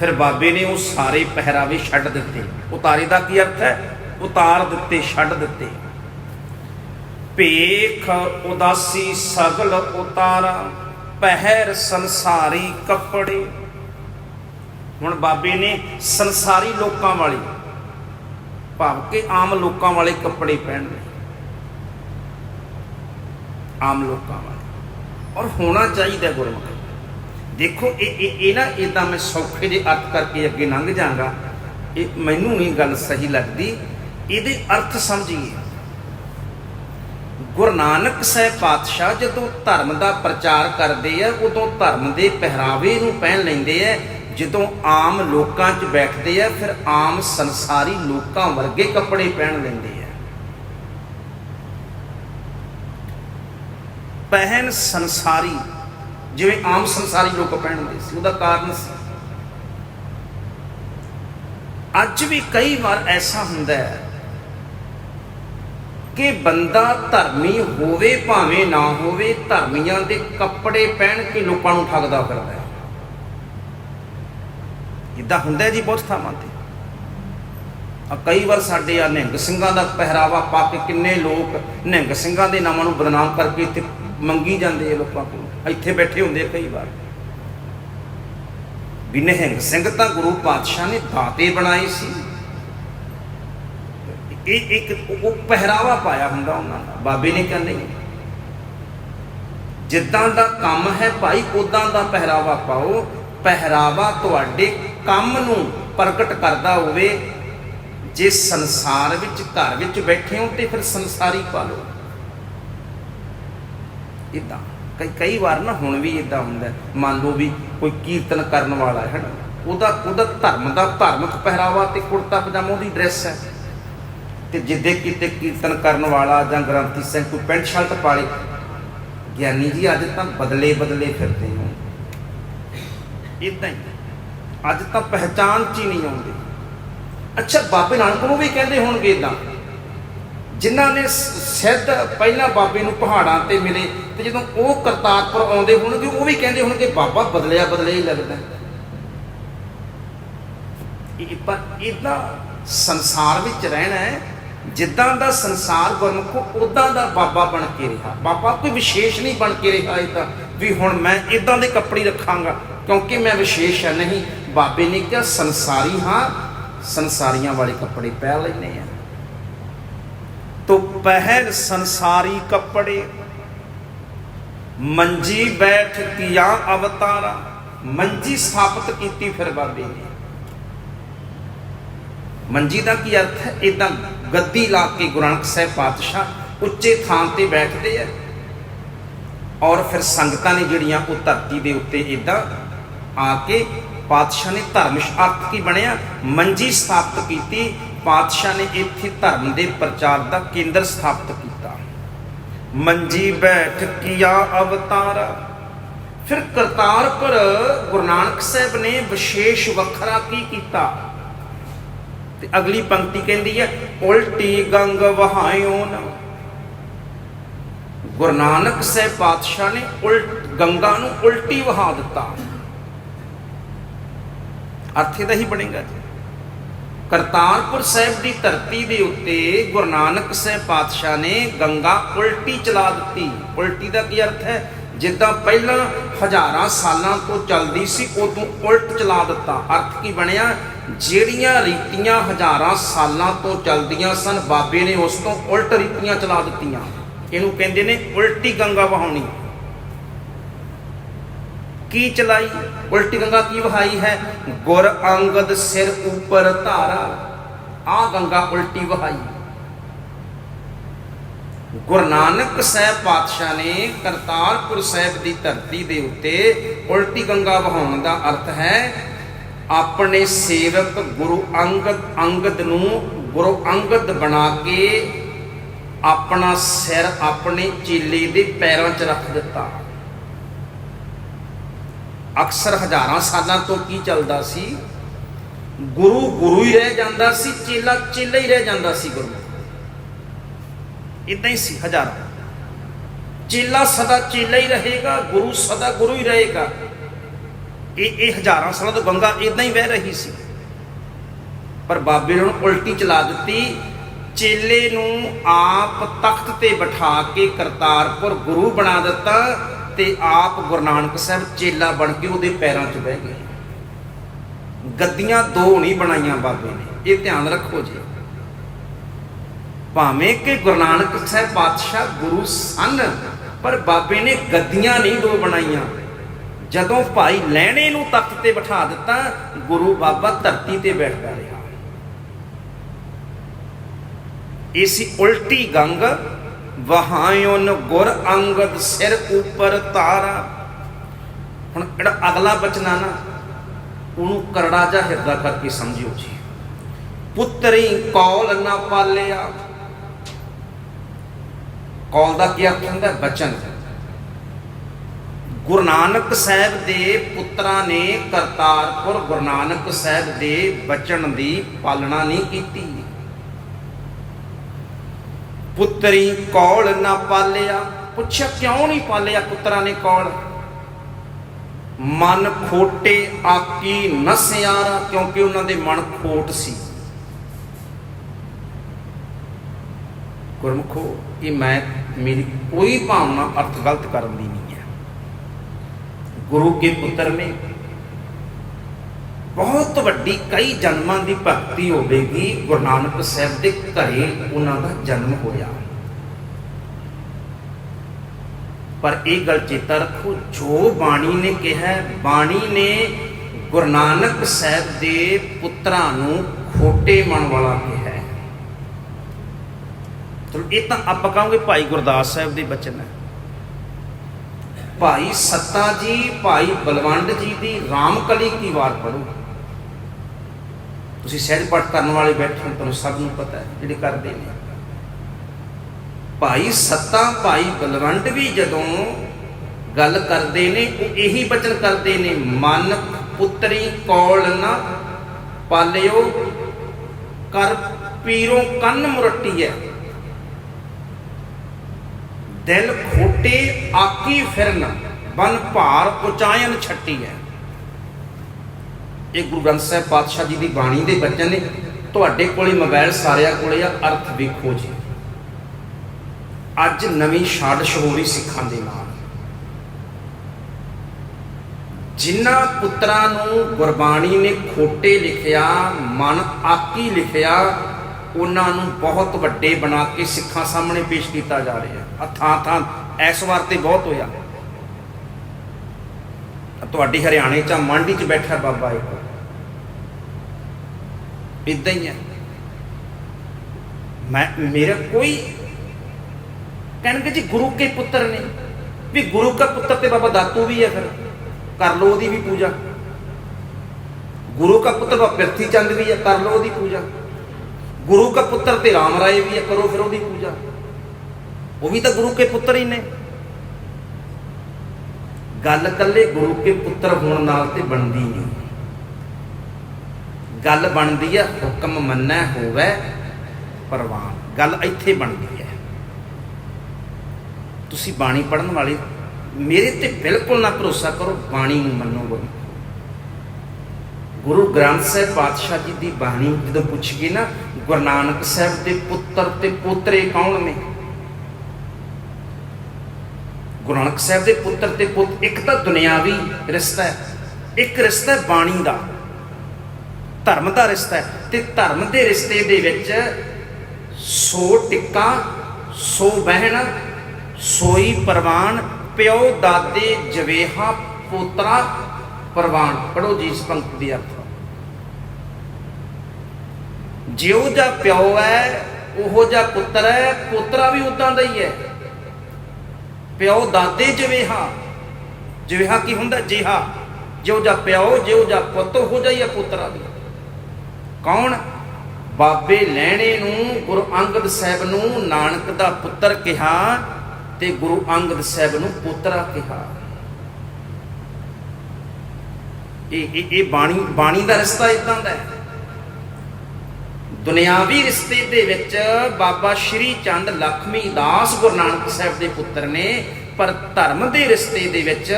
ਫਿਰ ਬਾਬੇ ਨੇ ਉਹ ਸਾਰੇ ਪਹਿਰਾਵੇ ਛੱਡ ਦਿੱਤੇ। ਉਤਾਰੇ ਦਾ ਕੀ ਅਰਥ ਹੈ? ਉਤਾਰ ਦਿੱਤੇ, ਛੱਡ ਦਿੱਤੇ। ਭੇਖ ਉਦਾਸੀ ਸਗਲ ਉਤਾਰਾ, ਪਹਿਰ ਸੰਸਾਰੀ ਕੱਪੜੇ। ਹੁਣ ਬਾਬੇ ਨੇ ਸੰਸਾਰੀ ਲੋਕਾਂ ਵਾਲੀ, ਭਾਵ ਕਿ ਆਮ ਲੋਕਾਂ ਵਾਲੇ ਕੱਪੜੇ ਪਹਿਨਣੇ ਆਮ ਲੋਕਾਂ ਵਾਲੇ। ਔਰ ਹੋਣਾ ਚਾਹੀਦਾ ਗੁਰਮੁਖ। ਦੇਖੋ, ਇਹ ਇਹ ਇਹ ਨਾ ਇਦਾਂ ਮੈਂ ਸੌਖੇ ਦੇ ਅਰਥ ਕਰਕੇ ਅੱਗੇ ਲੰਘ ਜਾਗਾ ਇਹ ਮੈਨੂੰ ਨਹੀਂ ਗੱਲ ਸਹੀ ਲੱਗਦੀ। ਇਹਦੇ ਅਰਥ ਸਮਝੀਏ। ਗੁਰੂ ਨਾਨਕ ਸਾਹਿਬ ਪਾਤਸ਼ਾਹ ਜਦੋਂ ਧਰਮ ਦਾ ਪ੍ਰਚਾਰ ਕਰਦੇ ਆ, ਉਦੋਂ ਧਰਮ ਦੇ ਪਹਿਰਾਵੇ ਨੂੰ ਪਹਿਨ ਲੈਂਦੇ ਆ। ਜਦੋਂ ਆਮ ਲੋਕਾਂ 'ਚ ਬੈਠਦੇ ਆ, ਫਿਰ ਆਮ ਸੰਸਾਰੀ ਲੋਕਾਂ ਵਰਗੇ ਕੱਪੜੇ ਪਹਿਨ ਲੈਂਦੇ ਆ। ਪਹਿਨ ਸੰਸਾਰੀ, ਜਿਵੇਂ ਆਮ ਸੰਸਾਰੀ ਲੋਕ ਪਹਿਨਦੇ ਸੀ, ਉਹਦਾ ਕਾਰਨ ਸੀ। ਅੱਜ ਵੀ ਕਈ ਵਾਰ ਐਸਾ ਹੁੰਦਾ ਹੈ ਕਿ ਬੰਦਾ ਧਰਮੀ ਹੋਵੇ ਭਾਵੇਂ ਨਾ ਹੋਵੇ, ਧਰਮੀਆਂ ਦੇ ਕੱਪੜੇ ਪਹਿਨ ਕੇ ਲੋਕਾਂ ਨੂੰ ਠੱਗਦਾ ਫਿਰਦਾ ਹੈ। ਇਦਾਂ ਹੁੰਦਾ ਜੀ ਬਹੁਤ ਥਾਵਾਂ ਤੇ। ਆ ਕਈ ਵਾਰ ਸਾਡੇ ਆ ਨਿਹੰਗ ਸਿੰਘਾਂ ਦਾ ਪਹਿਰਾਵਾ ਪਾ ਕੇ ਕਿੰਨੇ ਲੋਕ ਨਿਹੰਗ ਸਿੰਘਾਂ ਦੇ ਨਾਮਾਂ ਨੂੰ ਬਦਨਾਮ ਕਰਕੇ ਇੱਥੇ ਮੰਗੀ ਜਾਂਦੇ ਆ ਲੋਕਾਂ ਕੋਲ। ਇੱਥੇ ਬੈਠੇ ਹੁੰਦੇ ਕਈ ਵਾਰ। ਵੀ ਨਿਹੰਗ ਸਿੰਘ ਤਾਂ ਗੁਰੂ ਪਾਤਸ਼ਾਹ ਨੇ ਦਾਤੇ ਬਣਾਏ ਸੀ। ਇਹ ਇੱਕ ਉਹ ਪਹਿਰਾਵਾ ਪਾਇਆ ਹੁੰਦਾ ਉਹਨਾਂ ਦਾ। ਬਾਬੇ ਨੇ ਕਹਿੰਦੇ ਜਿੱਦਾਂ ਦਾ ਕੰਮ ਹੈ ਭਾਈ ਉਦਾਂ ਦਾ ਪਹਿਰਾਵਾ ਪਾਓ। ਪਹਿਰਾਵਾ ਤੁਹਾਡੇ ਕੰਮ ਨੂੰ ਪ੍ਰਗਟ ਕਰਦਾ ਹੋਵੇ। ਜੇ ਸੰਸਾਰ ਵਿੱਚ, ਘਰ ਵਿੱਚ ਬੈਠੇ ਹੋ ਤੇ ਫਿਰ ਸੰਸਾਰੀ ਪਾ ਲਓ। ਇਦਾਂ ਕਈ ਕਈ ਵਾਰ ਨਾ ਹੁਣ ਵੀ ਇਦਾਂ ਹੁੰਦਾ। ਮੰਨ ਲਓ ਵੀ ਕੋਈ ਕੀਰਤਨ ਕਰਨ ਵਾਲਾ ਹੈ ਨਾ ਉਹਦਾ ਉਹਦਾ ਧਰਮ ਦਾ ਧਾਰਮਿਕ ਪਹਿਰਾਵਾ ਤੇ ਕੁੜਤਾ ਪਜਾਮਾ ਉਹਦੀ ਡਰੈਸ ਹੈ। ਤੇ ਜਿੱਦੇ ਕਿਤੇ ਕੀਰਤਨ ਕਰਨ ਵਾਲਾ ਜਾਂ ਗ੍ਰੰਥੀ ਸਿੰਘ ਕੋਈ ਪੈਂਟ ਸ਼ਰਟ ਪਾ ਲੇ ਗਿਆਨੀ ਜੀ, ਅੱਜ ਤਾਂ ਬਦਲੇ ਬਦਲੇ ਫਿਰਦੇ ਹੋ। ਇਦਾਂ ਹੀ। ਅੱਜ ਤਾਂ ਪਹਿਚਾਨ ਚ ਹੀ ਨਹੀਂ ਆਉਂਦੇ। ਅੱਛਾ, ਬਾਬੇ ਨਾਨਕ ਨੂੰ ਵੀ ਕਹਿੰਦੇ ਹੋਣਗੇ ਇਦਾਂ ਜਿਨ੍ਹਾਂ ਨੇ ਸਿੱਧ ਪਹਿਲਾਂ ਬਾਬੇ ਨੂੰ ਪਹਾੜਾਂ ਤੇ ਮਿਲੇ ਤੇ ਜਦੋਂ ਉਹ ਕਰਤਾਰਪੁਰ ਆਉਂਦੇ ਹੋਣਗੇ, ਉਹ ਵੀ ਕਹਿੰਦੇ ਹੋਣਗੇ, ਬਾਬਾ ਬਦਲਿਆ ਬਦਲਿਆ ਹੀ ਲੱਗਦਾ ਇਹ ਇਦਾਂ ਸੰਸਾਰ ਵਿੱਚ ਰਹਿਣਾ ਹੈ। ਜਿੱਦਾਂ ਦਾ ਸੰਸਾਰ ਗੁਰਮੁਖੋ ਉਦਾਂ ਦਾ ਬਾਬਾ ਬਣ ਕੇ ਰਿਹਾ। ਬਾਬਾ ਕੋਈ ਵਿਸ਼ੇਸ਼ ਨਹੀਂ ਬਣ ਕੇ ਰਿਹਾ ਇਦਾਂ ਵੀ ਹੁਣ ਮੈਂ ਇਦਾਂ ਦੇ ਕੱਪੜੇ ਰੱਖਾਂਗਾ, ਕਿਉਂਕਿ ਮੈਂ ਵਿਸ਼ੇਸ਼ ਹਾਂ ਨਹੀਂ। ਬਾਬੇ ਨੇ ਕਿਹਾ, ਸੰਸਾਰੀ ਹਾਂ, ਸੰਸਾਰੀਆਂ ਵਾਲੇ ਕੱਪੜੇ ਪਹਿਨ ਲੈਨੇ ਆ। ਤੋ ਪਹਿਨ ਸੰਸਾਰੀ ਕੱਪੜੇ, ਮੰਜੀ ਬੈਠ ਕੀਆ ਅਵਤਾਰਾ, ਮੰਜੀ ਸਥਾਪਿਤ ਕੀਤੀ ਫਿਰ ਬਾਬੇ ਨੇ। ਮੰਜੀ ਦਾ ਕੀ ਅਰਥ ਹੈ? ਇਦਾਂ ਗੱਦੀ ਲਾ ਕੇ ਗੁਰੂ ਨਾਨਕ ਸਾਹਿਬ ਪਾਤਸ਼ਾਹ ਉੱਚੇ ਥਾਂ ਤੇ ਬੈਠਦੇ ਆ। ਔਰ ਫਿਰ ਸੰਗਤਾਂ ਨੇ ਜਿਹੜੀਆਂ ਉਹ ਧਰਤੀ ਦੇ ਉੱਤੇ ਇਦਾਂ ਆ ਕੇ ਪਾਤਸ਼ਾਹ ਨੇ ਧਰਮ ਅਰਥ ਕੀ ਬਣਿਆ? ਮੰਜੀ ਸਥਾਪਿਤ ਕੀਤੀ, ਪਾਤਸ਼ਾਹ ਨੇ ਇੱਥੇ ਧਰਮ ਦੇ ਪ੍ਰਚਾਰ ਦਾ ਕੇਂਦਰ ਸਥਾਪਿਤ ਕੀਤਾ। ਮੰਜੀ ਬੈਠ ਕੀਆ ਅਵਤਾਰ। ਫਿਰ ਕਰਤਾਰਪੁਰ ਗੁਰੂ ਨਾਨਕ ਸਾਹਿਬ ਨੇ ਵਿਸ਼ੇਸ਼ ਵੱਖਰਾ ਕੀ ਕੀਤਾ? ਤੇ ਅਗਲੀ ਪੰਕਤੀ ਕਹਿੰਦੀ ਹੈ ਉਲਟੀ ਗੰਗ ਵਹਾਇਓ ਨਾ। ਗੁਰੂ ਨਾਨਕ ਸਾਹਿਬ ਪਾਤਸ਼ਾਹ ਨੇ ਉਲਟ, ਗੰਗਾ ਨੂੰ ਉਲਟੀ ਵਹਾ ਦਿੱਤਾ। ਅਰਥ ਇਹਦਾ ਹੀ ਬਣੇਗਾ ਜੀ। ਕਰਤਾਰਪੁਰ ਸਾਹਿਬ ਦੀ ਧਰਤੀ ਦੇ ਉੱਤੇ ਗੁਰੂ ਨਾਨਕ ਸਾਹਿਬ ਪਾਤਸ਼ਾਹ ਨੇ ਗੰਗਾ ਉਲਟੀ ਚਲਾ ਦਿੱਤੀ। ਉਲਟੀ ਦਾ ਕੀ ਅਰਥ ਹੈ? ਜਿੱਦਾਂ ਪਹਿਲਾਂ ਹਜ਼ਾਰਾਂ ਸਾਲਾਂ ਤੋਂ ਚੱਲਦੀ ਸੀ, ਉਦੋਂ ਉਲਟ ਚਲਾ ਦਿੱਤਾ। ਅਰਥ ਕੀ ਬਣਿਆ? ਜਿਹੜੀਆਂ ਰੀਤੀਆਂ ਹਜ਼ਾਰਾਂ ਸਾਲਾਂ ਤੋਂ ਚੱਲਦੀਆਂ ਸਨ, ਬਾਬੇ ਨੇ ਉਸ ਤੋਂ ਉਲਟ ਰੀਤੀਆਂ ਚਲਾ ਦਿੱਤੀਆਂ। ਇਹਨੂੰ ਕਹਿੰਦੇ ਨੇ ਉਲਟੀ ਗੰਗਾ ਵਹਾਉਣੀ। ਕੀ ਚਲਾਈ? ਉਲਟੀ ਗੰਗਾ ਕੀ ਵਹਾਈ ਹੈ? ਗੁਰ ਅੰਗਦ ਸਿਰ ਉੱਪਰ ਧਾਰਾ। ਆ ਗੰਗਾ ਉਲਟੀ ਵਹਾਈ। ਗੁਰੂ ਨਾਨਕ ਸਾਹਿਬ ਪਾਤਸ਼ਾਹ ਨੇ ਕਰਤਾਰਪੁਰ ਸਾਹਿਬ ਦੀ ਧਰਤੀ ਦੇ ਉੱਤੇ ਉਲਟੀ ਗੰਗਾ ਵਹਾਉਣ ਦਾ ਅਰਥ ਹੈ ਆਪਣੇ ਸੇਵਕ ਗੁਰੂ ਅੰਗਦ ਅੰਗਦ ਨੂੰ ਗੁਰੂ ਅੰਗਦ ਬਣਾ ਕੇ ਆਪਣਾ ਸਿਰ ਆਪਣੇ ਚੇਲੇ ਦੇ ਪੈਰਾਂ 'ਚ ਰੱਖ ਦਿੱਤਾ। ਅਕਸਰ ਹਜ਼ਾਰਾਂ ਸਾਲਾਂ ਤੋਂ ਕੀ ਚੱਲਦਾ ਸੀ? ਗੁਰੂ ਗੁਰੂ ਹੀ ਰਹਿ ਜਾਂਦਾ ਸੀ, ਚੇਲਾ ਚੇਲਾ ਹੀ ਰਹਿ ਜਾਂਦਾ ਸੀ ਗੁਰੂ। ਇਦਾਂ ਹੀ ਸੀ ਹਜ਼ਾਰਾਂ। ਚੇਲਾ ਸਦਾ ਚੇਲਾ ਹੀ ਰਹੇਗਾ, ਗੁਰੂ ਸਦਾ ਗੁਰੂ ਹੀ ਰਹੇਗਾ। ਇਹ ਇਹ ਹਜ਼ਾਰਾਂ ਸਾਲਾਂ ਤੋਂ ਗੰਗਾ ਇਦਾਂ ਹੀ ਵਹਿ ਰਹੀ ਸੀ। ਪਰ ਬਾਬੇ ਨੇ ਉਲਟੀ ਚਲਾ ਦਿੱਤੀ। ਚੇਲੇ ਨੂੰ ਆਪ ਤਖਤ ਤੇ ਬਿਠਾ ਕੇ ਕਰਤਾਰਪੁਰ ਗੁਰੂ ਬਣਾ ਦਿੱਤਾ ਤੇ ਆਪ ਗੁਰੂ ਨਾਨਕ ਸਾਹਿਬ ਚੇਲਾ ਬਣ ਕੇ ਉਹਦੇ ਪੈਰਾਂ 'ਚ ਬਹਿ ਗਏ ਗੱਦੀਆਂ ਦੋ ਨਹੀਂ ਬਣਾਈਆਂ ਬਾਬੇ ਨੇ। ਇਹ ਧਿਆਨ ਰੱਖੋ ਜੀ। ਭਾਵੇਂ ਕਿ ਗੁਰੂ ਨਾਨਕ ਸਾਹਿਬ ਪਾਤਸ਼ਾਹ ਗੁਰੂ ਸਨ, ਪਰ ਬਾਬੇ ਨੇ ਗੱਦੀਆਂ ਨਹੀਂ ਦੋ ਬਣਾਈਆਂ। ਜਦੋਂ ਭਾਈ ਲੈਣੇ ਨੂੰ ਤਖਤ ਤੇ ਬਿਠਾ ਦਿੱਤਾ, ਗੁਰੂ ਬਾਬਾ ਧਰਤੀ ਤੇ ਬੈਠਦਾ ਰਿਹਾ। ਇਸੀ ਉਲਟੀ ਗੰਗ ਵਹਾਇਓਨ ਗੁਰ ਅੰਗਦ ਸਿਰ ਉੱਪਰ ਤਾਰਾ। ਹੁਣ ਜਿਹੜਾ ਅਗਲਾ ਬਚਨਾ ਨਾ, ਉਹਨੂੰ ਕਰੜਾ ਜਾ ਹਿਰਦਾ ਕਰਕੇ ਸਮਝਿਓ ਜੀ। ਪੁੱਤਰੀ ਕੌਲ ਨਾ ਪਾਲਿਆ। ਕੌਲ ਦਾ ਕੀ ਅਰਥ ਹੁੰਦਾ? ਬਚਨ। ਗੁਰੂ ਨਾਨਕ ਸਾਹਿਬ ਦੇ ਪੁੱਤਰਾਂ ਨੇ ਕਰਤਾਰਪੁਰ ਗੁਰੂ ਨਾਨਕ ਸਾਹਿਬ ਦੇ ਬਚਨ ਦੀ ਪਾਲਣਾ ਨਹੀਂ ਕੀਤੀ। ਪੁੱਤਰੀ ਕੌਲ ਨਾ ਪਾਲਿਆ, ਪੁੱਛਿਆ ਕਿਉਂ ਨਹੀਂ ਪਾਲਿਆ ਪੁੱਤਰਾਂ ਨੇ ਕੌਲ? ਮਨ ਖੋਟੇ ਆਕੀ ਨਸਿਆਰਾ ਕਿਉਂਕਿ ਉਹਨਾਂ ਦੇ ਮਨ ਖੋਟ ਸੀ। ਗੁਰਮੁਖੋ, ਇਹ ਮੈਂ, ਮੇਰੀ ਕੋਈ ਭਾਵਨਾ ਅਰਥ ਗਲਤ ਕਰਨ ਦੀ ਗੁਰੂ ਕੇ ਪੁੱਤਰ ਨੇ ਬਹੁਤ ਵੱਡੀ ਕਈ ਜਨਮਾਂ ਦੀ ਭਗਤੀ ਹੋਵੇਗੀ, ਗੁਰੂ ਨਾਨਕ ਸਾਹਿਬ ਦੇ ਘਰੇ ਉਹਨਾਂ ਦਾ ਜਨਮ ਹੋਇਆ। ਪਰ ਇਹ ਗੱਲ ਚੇਤਾ ਰੱਖੋ, ਜੋ ਬਾਣੀ ਨੇ ਕਿਹਾ, ਬਾਣੀ ਨੇ ਗੁਰੂ ਨਾਨਕ ਸਾਹਿਬ ਦੇ ਪੁੱਤਰਾਂ ਨੂੰ ਖੋਟੇ ਮਨ ਵਾਲਾ ਕਿਹਾ ਹੈ। ਚਲੋ, ਇਹ ਤਾਂ ਆਪਾਂ ਕਹਾਂਗੇ ਭਾਈ ਗੁਰਦਾਸ ਸਾਹਿਬ ਦੇ ਬਚਨ ਹੈ। ਭਾਈ ਸੱਤਾ ਜੀ, ਭਾਈ ਬਲਵੰਡ ਜੀ ਦੀ ਰਾਮਕਲੀ ਕੀ ਵਾਰ ਪੜੋ ਤੁਸੀਂ ਸਹਿਜ ਪਾਠ ਕਰਨ ਵਾਲੇ ਬੈਠੇ ਹੋ, ਤੁਹਾਨੂੰ ਸਭ ਨੂੰ ਪਤਾ ਹੈ ਜਿਹੜੇ ਕਰਦੇ ਨੇ। ਭਾਈ ਸੱਤਾ, ਭਾਈ ਬਲਵੰਡ ਵੀ ਜਦੋਂ ਗੱਲ ਕਰਦੇ ਨੇ, ਉਹ ਇਹੀ ਬਚਨ ਕਰਦੇ ਨੇ, ਮਨ ਪੁੱਤਰੀ ਕੌਲ ਨਾ ਪਾਲਿਓ, ਕਰ ਪੀਰੋਂ ਕੰਨ ਮੁਰੱਟੀ ਹੈ। ਦਿਲ ਖੋਟੇ ਆਕੀ ਫਿਰਨ, ਬਨ ਭਾਰ ਉਚਾਇਨ ਛੱਟੀ ਹੈ ਇਹ ਗੁਰੂ ਗ੍ਰੰਥ ਸਾਹਿਬ ਪਾਤਸ਼ਾਹ ਜੀ ਦੀ ਬਾਣੀ ਦੇ ਬਚਨ ਨੇ। ਤੁਹਾਡੇ ਕੋਲੇ ਮੋਬਾਈਲ ਸਾਰਿਆਂ ਕੋਲੇ ਆ, ਅਰਥ ਵੇਖੋ ਜੀ। ਅੱਜ ਨਵੀਂ ਛਾੜਸ਼ ਹੋ ਰਹੀ ਸਿੱਖਾਂ ਦੇ ਨਾਲ। ਜਿਨ੍ਹਾਂ ਪੁੱਤਰਾਂ ਨੂੰ ਗੁਰਬਾਣੀ ਨੇ ਖੋਟੇ ਲਿਖਿਆ, ਮਨ ਆਕੀ ਲਿਖਿਆ ਉਹਨਾਂ ਨੂੰ ਬਹੁਤ ਵੱਡੇ ਬਣਾ ਕੇ ਸਿੱਖਾਂ ਸਾਹਮਣੇ ਪੇਸ਼ ਕੀਤਾ ਜਾ ਰਿਹਾ ਆ ਥਾਂ ਥਾਂ ਇਸ ਵਾਰ ਤੇ ਬਹੁਤ ਹੋਇਆ। ਤੁਹਾਡੀ ਹਰਿਆਣੇ ਚ ਆ, ਮੰਡੀ ਚ ਬੈਠਾ ਬਾਬਾ ਇੱਕ। ਇਦਾਂ ਹੀ ਹੈ। ਮੈਂ ਮੇਰਾ ਕੋਈ ਕਹਿਣਗੇ ਜੀ ਗੁਰੂ ਕੇ ਪੁੱਤਰ ਨੇ। ਵੀ ਗੁਰੂ ਦਾ ਪੁੱਤਰ ਤੇ ਬਾਬਾ ਦਾਤੂ ਵੀ ਹੈ ਫਿਰ। ਕਰ ਲਓ ਉਹਦੀ ਵੀ ਪੂਜਾ। ਗੁਰੂ ਦਾ ਪੁੱਤਰ ਬਾਬਾ ਪਿਰਥੀ ਚੰਦ ਵੀ ਹੈ ਕਰ ਲਓ ਉਹਦੀ ਪੂਜਾ। ਗੁਰੂ ਦਾ ਪੁੱਤਰ ਤੇ ਰਾਮ ਰਾਏ ਵੀ ਹੈ ਕਰੋ ਫਿਰ ਉਹਦੀ ਪੂਜਾ। ਉਹ ਵੀ ਤਾਂ ਗੁਰੂ ਕੇ ਪੁੱਤਰ ਹੀ ਨੇ। ਗੱਲ ਕੱਲੇ ਗੁਰੂ ਕੇ ਪੁੱਤਰ ਹੋਣ ਨਾਲ ਤੇ ਬਣਦੀ ਨਹੀਂ। ਗੱਲ ਬਣਦੀ ਹੈ ਹੁਕਮ ਮੰਨੈ ਹੋਵੇ ਪਰਵਾਨ ਗੱਲ ਇੱਥੇ ਬਣਦੀ ਹੈ। ਤੁਸੀਂ ਬਾਣੀ ਪੜਨ ਵਾਲੇ ਮੇਰੇ ਤੇ ਬਿਲਕੁਲ ਨਾ ਭਰੋਸਾ ਕਰੋ, ਬਾਣੀ ਨੂੰ ਮੰਨੋ ਗੁਰੂ ਗ੍ਰੰਥ ਸਾਹਿਬ ਪਾਤਸ਼ਾਹ ਜੀ ਦੀ ਬਾਣੀ ਜਦੋਂ ਪੁੱਛ ਗਏ ਨਾ ਗੁਰੂ ਨਾਨਕ ਸਾਹਿਬ ਦੇ ਪੁੱਤਰ ਤੇ ਪੋਤਰੇ ਕੌਣ ਨੇ? ਗੁਰੂ ਨਾਨਕ ਸਾਹਿਬ ਦੇ ਪੁੱਤਰ ਤੇ ਪੁੱਤ, ਇੱਕ ਤਾਂ ਦੁਨਿਆਵੀ ਰਿਸ਼ਤਾ ਹੈ, ਇੱਕ ਰਿਸ਼ਤਾ ਹੈ ਬਾਣੀ ਦਾ, ਧਰਮ ਦਾ ਰਿਸ਼ਤਾ ਹੈ ਤੇ ਧਰਮ ਦੇ ਰਿਸ਼ਤੇ ਦੇ ਵਿੱਚ ਸੋ ਟਿੱਕਾ, ਸੋ ਬਹਿਣ ਸੋਈ ਪਰਵਾਨ, ਪਿਓ, ਦਾਦੇ, ਜਵੇਹਾ, ਪੋਤਰਾ, ਪਰਵਾਨ ਪੜੋ ਜੀ ਇਸ ਪੰਕਤੀ ਦੀ ਅਰਥ। ਜਿਉ ਜਾ ਪਿਓ ਹੈ, ਉਹੋ ਜਿਹਾ ਪੁੱਤਰ ਹੈ, ਪੋਤਰਾ ਵੀ ਉਦਾਂ ਦਾ ਹੀ ਹੈ। ਪਿਓ ਦਾਦੇ ਜਵੇਹਾ ਜਵੇਹਾ ਕੀ ਹੁੰਦਾ ਜਿਹਾ ਜਿਉ ਜਾ ਪਿਓ, ਜਿਉ ਜਾ ਪੁੱਤ ਹੋ ਜਾਈਆ ਪੁੱਤਰਾ ਵੀ। ਕੌਣ? ਬਾਬੇ ਲੈਣੇ ਨੂੰ, ਗੁਰੂ ਅੰਗਦ ਸਾਹਿਬ ਨੂੰ ਨਾਨਕ ਦਾ ਪੁੱਤਰ ਕਿਹਾ ਤੇ ਗੁਰੂ ਅੰਗਦ ਸਾਹਿਬ ਨੂੰ ਪੋਤਰਾ ਕਿਹਾ। ਇਹ ਇਹ ਬਾਣੀ ਬਾਣੀ ਦਾ ਰਿਸ਼ਤਾ ਇਦਾਂ ਦਾ ਹੈ। ਦੁਨਿਆਵੀ ਰਿਸ਼ਤੇ ਦੇ ਵਿੱਚ ਬਾਬਾ ਸ਼੍ਰੀ ਚੰਦ ਲਖਮੀ ਦਾਸ ਗੁਰੂ ਨਾਨਕ ਸਾਹਿਬ ਦੇ ਪੁੱਤਰ ਨੇ, ਪਰ ਧਰਮ ਦੇ ਰਿਸ਼ਤੇ ਦੇ ਵਿੱਚ,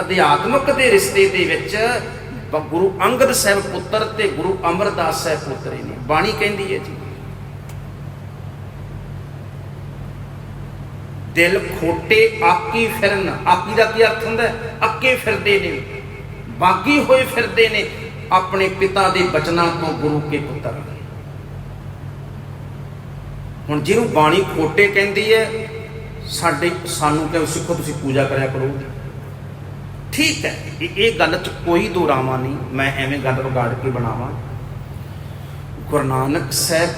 ਅਧਿਆਤਮਕ ਦੇ ਰਿਸ਼ਤੇ ਦੇ ਵਿੱਚ ਗੁਰੂ ਅੰਗਦ ਸਾਹਿਬ ਪੁੱਤਰ ਤੇ ਗੁਰੂ ਅਮਰਦਾਸ ਸਾਹਿਬ ਪੁੱਤਰੇ ਨੇ ਬਾਣੀ ਕਹਿੰਦੀ ਹੈ ਜੀ, ਦਿਲ ਖੋਟੇ ਆਕੀ ਫਿਰਨ, ਆਕੀ ਦਾ ਕੀ ਅਰਥ ਹੁੰਦਾ ਹੈ? ਅੱਕੇ ਫਿਰਦੇ ਨੇ ਬਾਗੀ ਹੋਏ ਫਿਰਦੇ ਨੇ, ਆਪਣੇ ਪਿਤਾ ਦੇ ਬਚਨਾਂ ਤੋਂ ਗੁਰੂ ਕੇ ਪੁੱਤਰ ਹੁਣ ਜਿਹਨੂੰ ਬਾਣੀ ਕੋਟੇ ਕਹਿੰਦੀ ਹੈ, ਸਾਡੇ ਸਾਨੂੰ ਕਿਉਂ ਸਿੱਖੋ, ਤੁਸੀਂ ਪੂਜਾ ਕਰਿਆ ਕਰੋ। ਠੀਕ ਹੈ, ਇਹ ਗੱਲ 'ਚ ਕੋਈ ਦੋਰਾਵਾ ਨਹੀਂ, ਮੈਂ ਐਵੇਂ ਗੱਲ ਵਿਗਾੜ ਕੇ ਬਣਾਵਾਂ। ਗੁਰੂ ਨਾਨਕ ਸਾਹਿਬ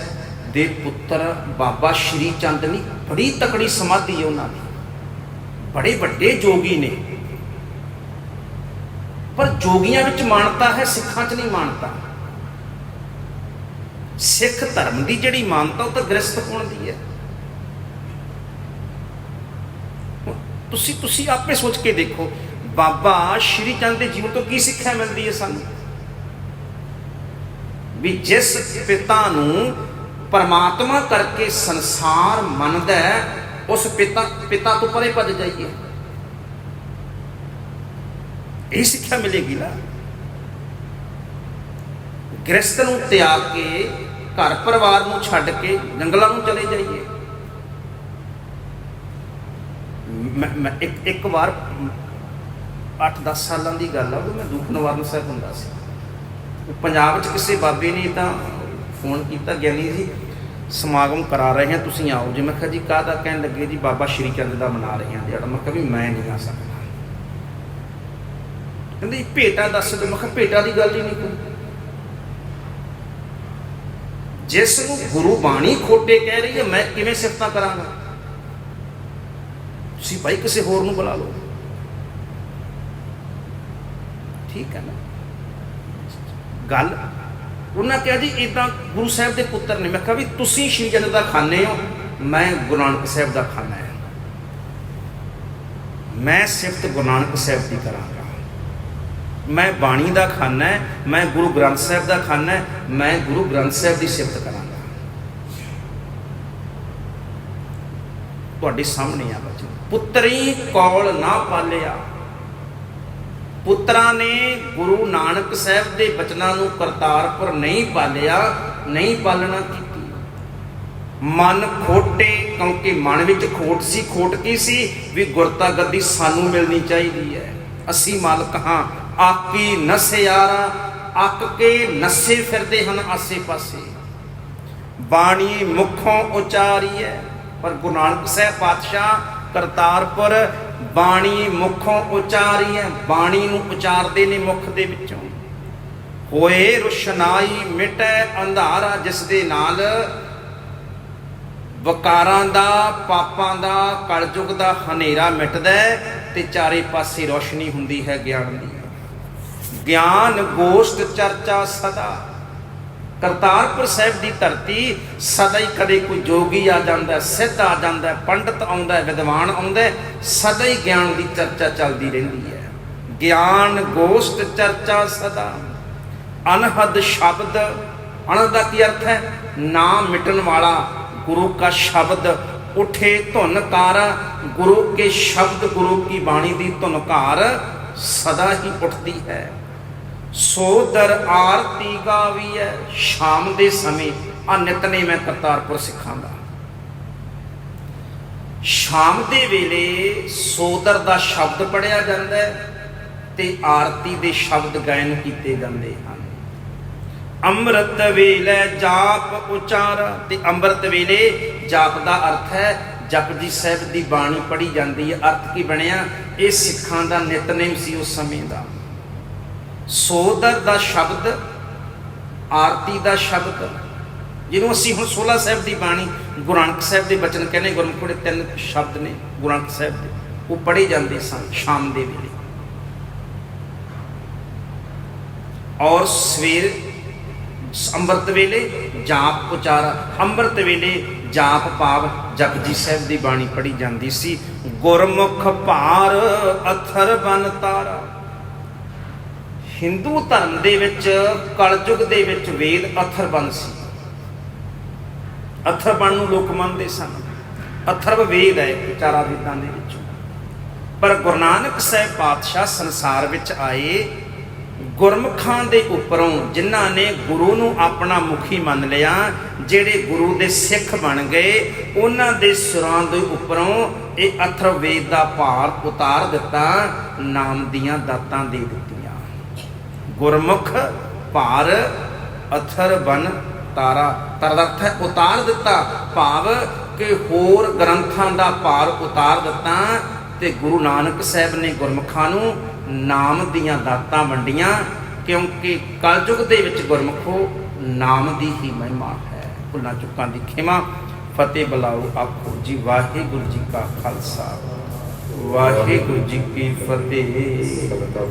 ਦੇ ਪੁੱਤਰ ਬਾਬਾ ਸ਼੍ਰੀ ਚੰਦ ਨੇ ਬੜੀ ਤਕੜੀ ਸਮਾਧੀ ਹੈ ਉਹਨਾਂ ਦੀ। ਬੜੇ ਵੱਡੇ ਜੋਗੀ ਨੇ। ਪਰ ਜੋਗੀਆਂ ਵਿੱਚ ਮਾਨਤਾ ਹੈ, ਸਿੱਖਾਂ 'ਚ ਨਹੀਂ ਮਾਨਤਾ। ਸਿੱਖ ਧਰਮ ਦੀ ਜਿਹੜੀ ਮਾਨਤਾ ਉਹ ਤਾਂ ਗ੍ਰਸਤ ਹੋਣ ਦੀ ਹੈ। ਤੁਸੀਂ ਤੁਸੀਂ ਆਪੇ ਸੋਚ ਕੇ ਦੇਖੋ, ਬਾਬਾ ਸ਼੍ਰੀ ਚੰਦ ਦੇ ਜੀਵਨ ਤੋਂ ਕੀ ਸਿੱਖਿਆ ਮਿਲਦੀ ਹੈ ਸਾਨੂੰ? ਵੀ ਜਿਸ ਪਿਤਾ ਨੂੰ ਪਰਮਾਤਮਾ ਕਰਕੇ ਸੰਸਾਰ ਮੰਨਦਾ ਉਸ ਪਿਤਾ ਪਿਤਾ ਤੋਂ ਪਰੇ ਭੱਜ ਜਾਈਏ। ਇਹ ਸਿੱਖਿਆ ਮਿਲੇਗੀ ਨਾ। ਗ੍ਰਸਤ ਨੂੰ ਤਿਆਗ ਕੇ ਘਰ ਪਰਿਵਾਰ ਨੂੰ ਛੱਡ ਕੇ ਜੰਗਲਾਂ ਨੂੰ ਚਲੇ ਜਾਈਏ। ਮੈਂ ਇੱਕ ਇੱਕ ਵਾਰ 8-10 ਸਾਲਾਂ ਦੀ ਗੱਲ ਆ, ਉਹ ਮੈਂ ਦੁੱਖ ਨਿਵਾਰਨ ਸਾਹਿਬ ਹੁੰਦਾ ਸੀ। ਉਹ ਪੰਜਾਬ 'ਚ ਕਿਸੇ ਬਾਬੇ ਨੇ ਤਾਂ ਫੋਨ ਕੀਤਾ ਗਿਆਨੀ ਜੀ ਸਮਾਗਮ ਕਰਾ ਰਹੇ ਹਾਂ, ਤੁਸੀਂ ਆਓ। ਜੇ ਮੈਂ ਕਿਹਾ ਜੀ ਕਾਹਦਾ ਕਹਿਣ ਲੱਗੇ ਜੀ, ਬਾਬਾ ਸ਼੍ਰੀ ਚੰਦ ਦਾ ਮਨਾ ਰਹੇ ਹਾਂ ਦਿਹਾੜਾ, ਮੈਂ ਕਿਹਾ ਵੀ ਮੈਂ ਨਹੀਂ ਆ ਸਕਦਾ। ਕਹਿੰਦੇ ਜੀ ਭੇਟਾ ਦੱਸ ਦਿਓ, ਮੈਂ ਕਿਹਾ ਭੇਟਾ ਦੀ ਗੱਲ ਹੀ ਨਹੀਂ ਕੋਈ। ਜਿਸ ਨੂੰ ਗੁਰੂ ਬਾਣੀ ਖੋਟੇ ਕਹਿ ਰਹੀ ਹੈ, ਮੈਂ ਕਿਵੇਂ ਸਿਫਤਾਂ ਕਰਾਂਗਾ? ਤੁਸੀਂ ਭਾਈ ਕਿਸੇ ਹੋਰ ਨੂੰ ਬੁਲਾ ਲਓ। ਠੀਕ ਹੈ ਨਾ? ਗੱਲ, ਉਹਨਾਂ ਕਿਹਾ ਜੀ ਇਦਾਂ ਗੁਰੂ ਸਾਹਿਬ ਦੇ ਪੁੱਤਰ ਨੇ। ਮੈਂ ਕਿਹਾ ਵੀ ਤੁਸੀਂ ਸ਼੍ਰੀ ਚੰਦ ਦਾ ਖਾਨੇ ਹੋ, ਮੈਂ ਗੁਰੂ ਨਾਨਕ ਸਾਹਿਬ ਦਾ ਖਾਨਾ ਹੈ। ਮੈਂ ਸਿਫਤ ਗੁਰੂ ਨਾਨਕ ਸਾਹਿਬ ਦੀ ਕਰਾਂਗਾ। ਮੈਂ ਬਾਣੀ ਦਾ ਖਾਨਾ ਹੈ, ਮੈਂ ਗੁਰੂ ਗ੍ਰੰਥ ਸਾਹਿਬ ਦਾ ਖਾਨਾ ਹੈ, ਮੈਂ ਗੁਰੂ ਗ੍ਰੰਥ ਸਾਹਿਬ ਦੀ ਸਿਫਤ ਕਰਾਂਗਾ। ਤੁਹਾਡੇ ਸਾਹਮਣੇ ਆ ਬੱਚੇ, ਪੁੱਤਰੀ ਕੌਲ ਨਾ ਪਾਲਿਆ। ਪੁੱਤਰਾਂ ਨੇ ਗੁਰੂ ਨਾਨਕ ਸਾਹਿਬ ਦੇ ਬਚਨਾਂ ਨੂੰ ਕਰਤਾਰਪੁਰ ਨਹੀਂ ਪਾਲਿਆ, ਨਹੀਂ ਪਾਲਣਾ ਕੀਤੀ। ਮਨ ਖੋਟੇ, ਕਿਉਂਕਿ ਮਨ ਵਿੱਚ ਖੋਟ ਸੀ, ਖੋਟ ਕੀ ਸੀ? ਵੀ ਗੁਰਤਾ ਗੱਦੀ ਸਾਨੂੰ ਮਿਲਣੀ ਚਾਹੀਦੀ ਹੈ। ਅਸੀਂ ਮਾਲਕ ਹਾਂ ਆਕੀ ਨਸਿਆਰਾ ਅੱਕ ਕੇ ਨਸੇ ਫਿਰਦੇ ਹਨ ਆਸੇ-ਪਾਸੇ ਬਾਣੀ ਮੁਖੋਂ ਉਚਾਰੀ ਹੈ ਪਰ ਗੁਰੂ ਨਾਨਕ ਸਾਹਿਬ ਪਾਤਸ਼ਾਹ ਕਰਤਾਰਪੁਰ ਬਾਣੀ ਮੁਖੋਂ ਉਚਾਰੀ ਹੈ ਬਾਣੀ ਨੂੰ ਉਚਾਰਦੇ ਨੇ ਮੁਖ ਦੇ ਵਿੱਚੋਂ। ਹੋਏ ਰੁਸ਼ਨਾਈ ਮਿਟੈ ਅੰਧਾਰਾ ਜਿਸ ਦੇ ਨਾਲ, ਵਕਾਰਾਂ ਦਾ, ਪਾਪਾਂ ਦਾ, ਕਲਯੁਗ ਦਾ ਹਨੇਰਾ ਮਿਟਦਾ ਤੇ ਚਾਰੇ ਪਾਸੇ ਰੋਸ਼ਨੀ ਹੁੰਦੀ ਹੈ ਗਿਆਨ ਦੀ। ਗਿਆਨ, ਗੋਸ਼ਟ, ਚਰਚਾ ਸਦਾ। ਕਰਤਾਰਪੁਰ ਸਾਹਿਬ ਦੀ ਧਰਤੀ ਸਦਾ ਹੀ ਕਦੇ ਕੋਈ ਜੋਗੀ ਆ ਜਾਂਦਾ, ਸਿੱਧ ਆ ਜਾਂਦਾ, ਪੰਡਤ ਆਉਂਦਾ, ਵਿਦਵਾਨ ਆਉਂਦਾ, ਸਦਾ ਹੀ ਗਿਆਨ ਦੀ ਚਰਚਾ ਚੱਲਦੀ ਰਹਿੰਦੀ ਹੈ। ਗਿਆਨ, ਗੋਸ਼ਟ, ਚਰਚਾ ਸਦਾ। ਅਨਹਦ ਸ਼ਬਦ ਅਨਹਦ ਦਾ ਕੀ ਅਰਥ ਹੈ? ਨਾ ਮਿਟਣ ਵਾਲਾ ਗੁਰੂ ਕਾ ਸ਼ਬਦ, ਉਠੇ ਧੁਨਕਾਰ ਗੁਰੂ ਕੇ ਸ਼ਬਦ ਗੁਰੂ ਕੀ ਬਾਣੀ ਦੀ ਧੁਨਕਾਰ ਸਦਾ ਹੀ ਉੱਠਦੀ ਹੈ। ਸੋ ਦਰ ਆਰਤੀ ਗਾਵੀ ਹੈ ਸ਼ਾਮ ਦੇ ਸਮੇਂ ਆ ਨਿਤਨੇ ਮੈਂ ਕਰਤਾਰਪੁਰ ਸਿੱਖਾਂ ਦਾ ਸ਼ਾਮ ਦੇ ਵੇਲੇ ਸੋਦਰ ਦਾ ਸ਼ਬਦ ਪੜਿਆ ਜਾਂਦਾ ਹੈ ਤੇ ਆਰਤੀ ਦੇ ਸ਼ਬਦ ਗਾਇਨ ਕੀਤੇ ਜਾਂਦੇ ਹਨ। ਅੰਮ੍ਰਿਤ ਵੇਲੇ ਜਾਪ ਉਚਾਰ ਤੇ ਅੰਮ੍ਰਿਤ ਵੇਲੇ ਜਾਪ ਦਾ ਅਰਥ ਹੈ ਜਪਜੀ ਸਾਹਿਬ ਦੀ ਬਾਣੀ ਪੜ੍ਹੀ ਜਾਂਦੀ ਹੈ। ਅਰਥ ਕੀ ਬਣਿਆ? ਇਹ ਸਿੱਖਾਂ ਦਾ ਨਿਤਨੇਮ ਸੀ ਉਸ ਸਮੇਂ ਦਾ। ਸੋਦਰ ਦਾ ਸ਼ਬਦ, ਆਰਤੀ ਦਾ ਸ਼ਬਦ, ਜਿਹਨੂੰ ਅਸੀਂ ਹੁਣ 16 ਸਾਹਿਬ ਦੀ ਬਾਣੀ ਗੁਰੂ ਨਾਨਕ ਸਾਹਿਬ ਦੇ ਬਚਨ ਕਹਿੰਦੇ ਗੁਰਮੁਖ ਦੇ ਤਿੰਨ ਸ਼ਬਦ ਨੇ ਗੁਰੂ ਨਾਨਕ ਸਾਹਿਬ ਦੇ। ਉਹ ਪੜ੍ਹੇ ਜਾਂਦੇ ਸਨ ਸ਼ਾਮ ਦੇ ਵੇਲੇ। ਔਰ ਸਵੇਰ ਅੰਮ੍ਰਿਤ ਵੇਲੇ ਜਾਪ ਉਚਾਰਾ, ਅੰਮ੍ਰਿਤ ਵੇਲੇ ਜਾਪ ਪਾਵ ਜਪਜੀ ਸਾਹਿਬ ਦੀ ਬਾਣੀ ਪੜ੍ਹੀ ਜਾਂਦੀ ਸੀ, ਗੁਰਮੁਖ ਭਾਰ ਅਥਰ ਬਨ ਤਾਰਾ। ਹਿੰਦੂ ਧਰਮ ਦੇ ਵਿੱਚ, ਕਲਯੁਗ ਦੇ ਵਿੱਚ ਵੇਦ ਅਥਰਬਨ ਸੀ। ਅਥਰਬਨ ਨੂੰ ਲੋਕ ਮੰਨਦੇ ਸਨ। ਅਥਰਵ ਵੇਦ ਹੈ ਚਾਰਾਂ ਵੇਦਾਂ ਦੇ ਵਿੱਚੋਂ। ਪਰ ਗੁਰੂ ਨਾਨਕ ਸਾਹਿਬ ਪਾਤਸ਼ਾਹ ਸੰਸਾਰ ਵਿੱਚ ਆਏ, ਗੁਰਮੁਖਾਂ ਦੇ ਉੱਪਰੋਂ ਜਿਨ੍ਹਾਂ ਨੇ ਗੁਰੂ ਨੂੰ ਆਪਣਾ ਮੁਖੀ ਮੰਨ ਲਿਆ, ਜਿਹੜੇ ਗੁਰੂ ਦੇ ਸਿੱਖ ਬਣ ਗਏ, ਉਹਨਾਂ ਦੇ ਸੁਰਾਂ ਦੇ ਉੱਪਰੋਂ ਇਹ ਅਥਰਵ ਵੇਦ ਦਾ ਭਾਰ ਉਤਾਰ ਦਿੱਤਾ, ਨਾਮ ਦੀਆਂ ਦਾਤਾਂ ਦੇ ਦਿੱਤੀਆਂ। ਗੁਰਮੁਖ ਭਾਰ, ਅਥਰ ਬਨ ਤਾਰਾ। ਤਰ ਦਾ ਅਰਥ ਹੈ ਉਤਾਰ ਦਿੱਤਾ। ਭਾਵ ਕਿ ਹੋਰ ਗ੍ਰੰਥਾਂ ਦਾ ਭਾਰ ਉਤਾਰ ਦਿੱਤਾ ਤੇ ਗੁਰੂ ਨਾਨਕ ਸਾਹਿਬ ਨੇ ਗੁਰਮੁਖਾਂ ਨੂੰ ਨਾਮ ਦੀਆਂ ਦਾਤਾਂ ਵੰਡੀਆਂ, ਕਿਉਂਕਿ ਕਲਯੁਗ ਦੇ ਵਿੱਚ ਗੁਰਮੁਖੋ ਨਾਮ ਦੀ ਹੀ ਮਹਿਮਾ ਹੈ। ਭੁੱਲਾਂ ਚੁੱਕਾਂ ਦੀ ਖਿਮਾ, ਫਤਿਹ ਬੁਲਾਓ ਆਖੋ ਜੀ। ਵਾਹਿਗੁਰੂ ਜੀ ਕਾ ਖਾਲਸਾ। ਵਾਹਿਗੁਰੂ ਜੀ ਕੀ ਫਤਿਹ।